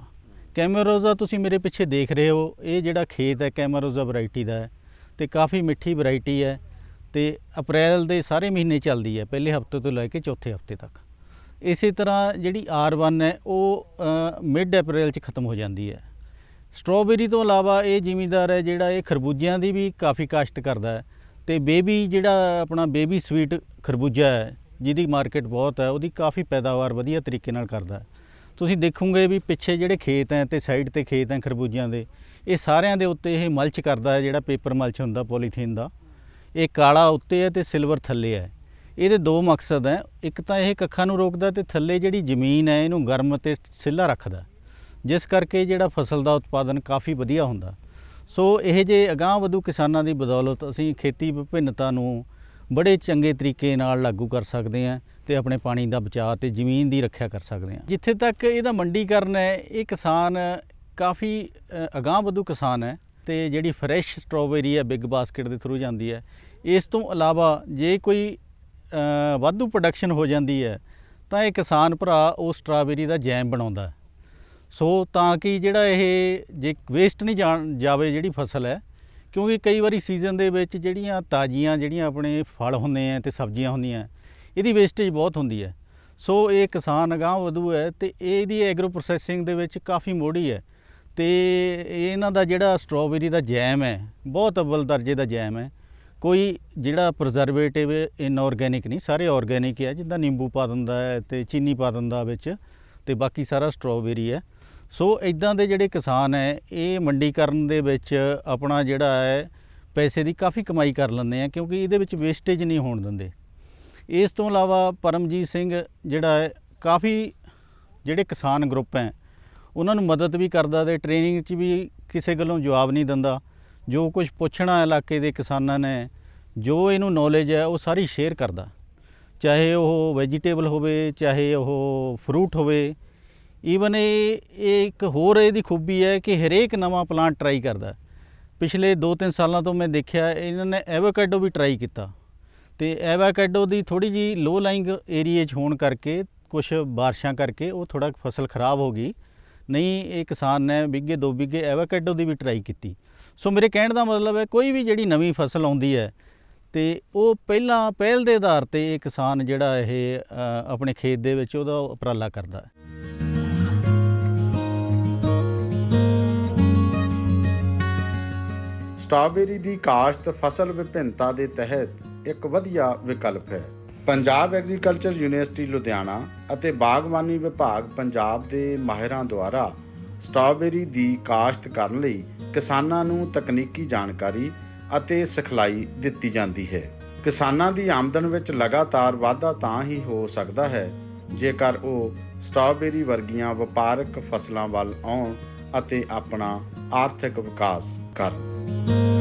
ਕੈਮਰੋਜ਼ਾ ਤੁਸੀਂ ਮੇਰੇ ਪਿੱਛੇ ਦੇਖ ਰਹੇ ਹੋ ਇਹ ਜਿਹੜਾ ਖੇਤ ਹੈ ਕੈਮਰੋਜ਼ਾ ਵੈਰਾਈਟੀ ਦਾ ਹੈ ਤੇ ਕਾਫੀ ਮਿੱਠੀ ਵੈਰਾਈਟੀ ਹੈ ਤੇ ਅਪ੍ਰੈਲ ਦੇ ਸਾਰੇ ਮਹੀਨੇ ਚੱਲਦੀ ਹੈ ਪਹਿਲੇ ਹਫ਼ਤੇ ਤੋਂ ਲੈ ਕੇ ਚੌਥੇ ਹਫ਼ਤੇ ਤੱਕ। ਇਸੇ ਤਰ੍ਹਾਂ ਜਿਹੜੀ R1 ਹੈ ਉਹ ਮਿਡ ਅਪ੍ਰੈਲ ਚ ਖਤਮ ਹੋ ਜਾਂਦੀ ਹੈ। ਸਟ੍ਰਾਬੇਰੀ ਤੋਂ ਇਲਾਵਾ ਇਹ ਜ਼ਿਮੀਂਦਾਰ ਹੈ ਜਿਹੜਾ ਇਹ ਖਰਬੂਜਿਆਂ ਦੀ ਵੀ ਕਾਫੀ ਕਾਸ਼ਤ ਕਰਦਾ ਹੈ। ਤੇ ਬੇਬੀ ਜਿਹੜਾ ਆਪਣਾ ਬੇਬੀ ਸਵੀਟ ਖਰਬੂਜਾ ਹੈ, ਜਿਹਦੀ ਮਾਰਕੀਟ ਬਹੁਤ ਹੈ, ਉਹਦੀ ਕਾਫੀ ਪੈਦਾਵਾਰ ਵਧੀਆ ਤਰੀਕੇ ਨਾਲ ਕਰਦਾ ਹੈ। ਤੁਸੀਂ ਦੇਖੋਗੇ ਵੀ ਪਿੱਛੇ ਜਿਹੜੇ ਖੇਤ ਹੈ ਤੇ ਸਾਈਡ ਤੇ ਖੇਤ ਹੈ ਖਰਬੂਜਿਆਂ ਦੇ, ਇਹ ਸਾਰਿਆਂ ਦੇ ਉੱਤੇ ਇਹ ਮਲਚ ਕਰਦਾ ਹੈ, ਜਿਹੜਾ ਪੇਪਰ ਮਲਚ ਹੁੰਦਾ ਪੋਲੀਥੀਨ ਦਾ। ਇਹ ਕਾਲਾ ਉੱਤੇ ਹੈ ਤੇ ਸਿਲਵਰ ਥੱਲੇ ਹੈ। ਇਹਦੇ ਦੋ ਮਕਸਦ ਹੈ, ਇੱਕ ਤਾਂ ਇਹ ਕੱਖਾਂ ਨੂੰ ਰੋਕਦਾ ਤੇ ਥੱਲੇ ਜਿਹੜੀ ਜ਼ਮੀਨ ਹੈ ਇਹਨੂੰ ਗਰਮ ਤੇ ਸਿੱਲਾ ਰੱਖਦਾ। ਜਿਸ ਕਰਕੇ ਜਿਹੜਾ ਫਸਲ ਦਾ ਉਤਪਾਦਨ ਕਾਫੀ ਵਧੀਆ ਹੁੰਦਾ। ਸੋ ਇਹ ਜੇ ਅਗਾਂਹ ਵਧੂ ਕਿਸਾਨਾਂ ਦੀ ਬਦੌਲਤ ਅਸੀਂ ਖੇਤੀ ਵਿਭਿੰਨਤਾ ਨੂੰ ਬੜੇ ਚੰਗੇ ਤਰੀਕੇ ਨਾਲ ਲਾਗੂ ਕਰ ਸਕਦੇ ਹਾਂ ਤੇ ਆਪਣੇ ਪਾਣੀ ਦਾ ਬਚਾਅ ਤੇ ਜ਼ਮੀਨ ਦੀ ਰੱਖਿਆ ਕਰ ਸਕਦੇ ਹਾਂ। ਜਿੱਥੇ ਤੱਕ ਇਹਦਾ ਮੰਡੀਕਰਨ ਹੈ ਇਹ ਕਿਸਾਨ ਕਾਫੀ ਅ, ਅਗਾਂਹ ਵਧੂ ਕਿਸਾਨ ਹੈ ਤੇ ਜਿਹੜੀ ਫਰੈਸ਼ ਸਟ੍ਰਾਬੇਰੀ ਹੈ ਬਿਗ ਬਾਸਕਟ ਦੇ ਥਰੂ ਜਾਂਦੀ ਹੈ ਇਸ ਤੋਂ ਇਲਾਵਾ ਜੇ ਕੋਈ ਵਾਧੂ ਪ੍ਰੋਡਕਸ਼ਨ ਹੋ ਜਾਂਦੀ ਹੈ ਤਾਂ ਇਹ ਕਿਸਾਨ ਭਰਾ ਉਹ ਸਟ੍ਰਾਬੇਰੀ ਦਾ ਜੈਮ ਬਣਾਉਂਦਾ ਸੋ ਤਾਂ ਕਿ ਜਿਹੜਾ ਇਹ ਜੇ ਵੇਸਟ ਨਹੀਂ ਜਾਣ ਜਾਵੇ ਜਿਹੜੀ ਫਸਲ ਹੈ, ਕਿਉਂਕਿ ਕਈ ਵਾਰੀ ਸੀਜ਼ਨ ਦੇ ਵਿੱਚ ਜਿਹੜੀਆਂ ਤਾਜ਼ੀਆਂ ਜਿਹੜੀਆਂ ਆਪਣੇ ਫਲ ਹੁੰਦੇ ਆ ਤੇ ਸਬਜ਼ੀਆਂ ਹੁੰਦੀਆਂ, ਇਹਦੀ ਵੇਸਟੇਜ ਬਹੁਤ ਹੁੰਦੀ ਹੈ। ਸੋ ਇਹ ਕਿਸਾਨ ਅਗਾਂਹ ਵਧੂ ਹੈ ਤੇ ਇਹਦੀ ਐਗਰੋ ਪ੍ਰੋਸੈਸਿੰਗ ਦੇ ਵਿੱਚ ਕਾਫੀ ਮੋੜੀ ਹੈ। ਤੇ ਇਹਨਾਂ ਦਾ ਜਿਹੜਾ ਸਟ੍ਰਾਬੇਰੀ ਦਾ ਜੈਮ ਹੈ, ਬਹੁਤ ਅਵਲ ਦਰਜੇ ਦਾ ਜੈਮ ਹੈ। ਕੋਈ ਜਿਹੜਾ ਪ੍ਰੀਜ਼ਰਵੇਟਿਵ ਇਨਆਰਗੈਨਿਕ ਨਹੀਂ, ਸਾਰੇ ਆਰਗੈਨਿਕ ਹੈ ਜਿੱਦਾਂ ਨਿੰਬੂ ਪਾ ਦਿੰਦਾ ਹੈ ਤੇ ਚੀਨੀ ਪਾ ਦਿੰਦਾ ਵਿੱਚ, ਤੇ ਬਾਕੀ ਸਾਰਾ ਸਟ੍ਰਾਬੇਰੀ ਹੈ। ਸੋ ਇਦਾਂ ਦੇ ਜਿਹੜੇ ਕਿਸਾਨ ਹੈ, ਇਹ ਮੰਡੀਕਰਨ ਦੇ ਵਿੱਚ ਆਪਣਾ ਜਿਹੜਾ ਹੈ, ਪੈਸੇ ਦੀ ਕਾਫੀ ਕਮਾਈ ਕਰ ਲੈਂਦੇ ਆ, ਕਿਉਂਕਿ ਇਹਦੇ ਵਿੱਚ ਵੇਸਟੇਜ ਨਹੀਂ ਹੋਣ ਦਿੰਦੇ। ਇਸ ਤੋਂ ਇਲਾਵਾ ਪਰਮਜੀਤ ਸਿੰਘ ਜਿਹੜਾ ਹੈ, ਕਾਫੀ ਜਿਹੜੇ ਕਿਸਾਨ ਗਰੁੱਪ ਹੈ, ਉਹਨਾਂ ਨੂੰ ਮਦਦ ਵੀ ਕਰਦਾ ਤੇ ਟ੍ਰੇਨਿੰਗ 'ਚ ਵੀ ਕਿਸੇ ਗੱਲੋਂ ਜਵਾਬ ਨਹੀਂ ਦਿੰਦਾ। ਜੋ ਕੁਝ ਪੁੱਛਣਾ ਇਲਾਕੇ ਦੇ ਕਿਸਾਨਾਂ ਨੇ, ਜੋ ਇਹਨੂੰ ਨੌਲੇਜ ਹੈ, ਉਹ ਸਾਰੀ ਸ਼ੇਅਰ ਕਰਦਾ। ਚਾਹੇ ਉਹ ਵੈਜੀਟੇਬਲ ਹੋਵੇ, ਚਾਹੇ ਉਹ ਫਰੂਟ ਹੋਵੇ ਈਵਨ ਇਹ ਇਹ ਇੱਕ ਹੋਰ ਇਹਦੀ ਖੂਬੀ ਹੈ ਕਿ ਹਰੇਕ ਨਵਾਂ ਪਲਾਂਟ ਟਰਾਈ ਕਰਦਾ ਪਿਛਲੇ 2-3 ਸਾਲਾਂ ਤੋਂ ਮੈਂ ਦੇਖਿਆ, ਇਹਨਾਂ ਨੇ ਐਵੋਕੈਡੋ ਵੀ ਟਰਾਈ ਕੀਤਾ। ਤੇ ਐਵੋਕੈਡੋ ਦੀ ਥੋੜੀ ਜੀ ਲੋ ਲਾਈਂਗ ਏਰੀਏ 'ਚ ਹੋਣ ਕਰਕੇ ਕੁਝ ਬਾਰਿਸ਼ਾਂ ਕਰਕੇ ਉਹ ਥੋੜਾ ਫਸਲ ਖਰਾਬ ਹੋ ਗਈ। ਨਹੀਂ, ਇਹ ਕਿਸਾਨ ਨੇ ਬਿੱਗੇ ਦੋ ਬਿੱਗੇ ਐਵਾਕੈਡੋ ਦੀ ਵੀ ਟਰਾਈ ਕੀਤੀ। ਸੋ ਮੇਰੇ ਕਹਿਣ ਦਾ ਮਤਲਬ ਹੈ, ਕੋਈ ਵੀ ਜਿਹੜੀ ਨਵੀਂ ਫਸਲ ਆਉਂਦੀ ਹੈ, ਤੇ ਉਹ ਪਹਿਲਾਂ, ਪਹਿਲ ਦੇ ਆਧਾਰ ਤੇ ਇਹ ਕਿਸਾਨ ਜਿਹੜਾ ਇਹ ਆਪਣੇ ਖੇਤ ਦੇ ਵਿੱਚ ਉਹਦਾ ਉਪਰਾਲਾ ਕਰਦਾ ਹੈ। ਸਟ੍ਰਾਬੇਰੀ ਦੀ ਕਾਸ਼ਤ ਫਸਲ ਵਿਭਿੰਨਤਾ ਦੇ ਤਹਿਤ ਇੱਕ ਵਧੀਆ ਵਿਕਲਪ ਹੈ। ਪੰਜਾਬ ਐਗਰੀਕਲਚਰ ਯੂਨੀਵਰਸਿਟੀ ਲੁਧਿਆਣਾ ਅਤੇ ਬਾਗਬਾਨੀ ਵਿਭਾਗ ਪੰਜਾਬ ਦੇ ਮਾਹਿਰਾਂ ਦੁਆਰਾ ਸਟ੍ਰਾਬੇਰੀ ਦੀ ਕਾਸ਼ਤ ਕਰਨ ਲਈ ਕਿਸਾਨਾਂ ਨੂੰ ਤਕਨੀਕੀ ਜਾਣਕਾਰੀ ਅਤੇ ਸਿਖਲਾਈ ਦਿੱਤੀ ਜਾਂਦੀ ਹੈ। ਕਿਸਾਨਾਂ ਦੀ ਆਮਦਨ ਵਿੱਚ ਲਗਾਤਾਰ ਵਾਧਾ ਤਾਂ ਹੀ ਹੋ ਸਕਦਾ ਹੈ, ਜੇਕਰ ਉਹ ਸਟ੍ਰਾਬੇਰੀ ਵਰਗੀਆਂ ਵਪਾਰਕ ਫਸਲਾਂ ਵੱਲ ਆਉਣ ਅਤੇ ਆਪਣਾ ਆਰਥਿਕ ਵਿਕਾਸ ਕਰਨ। Thank you.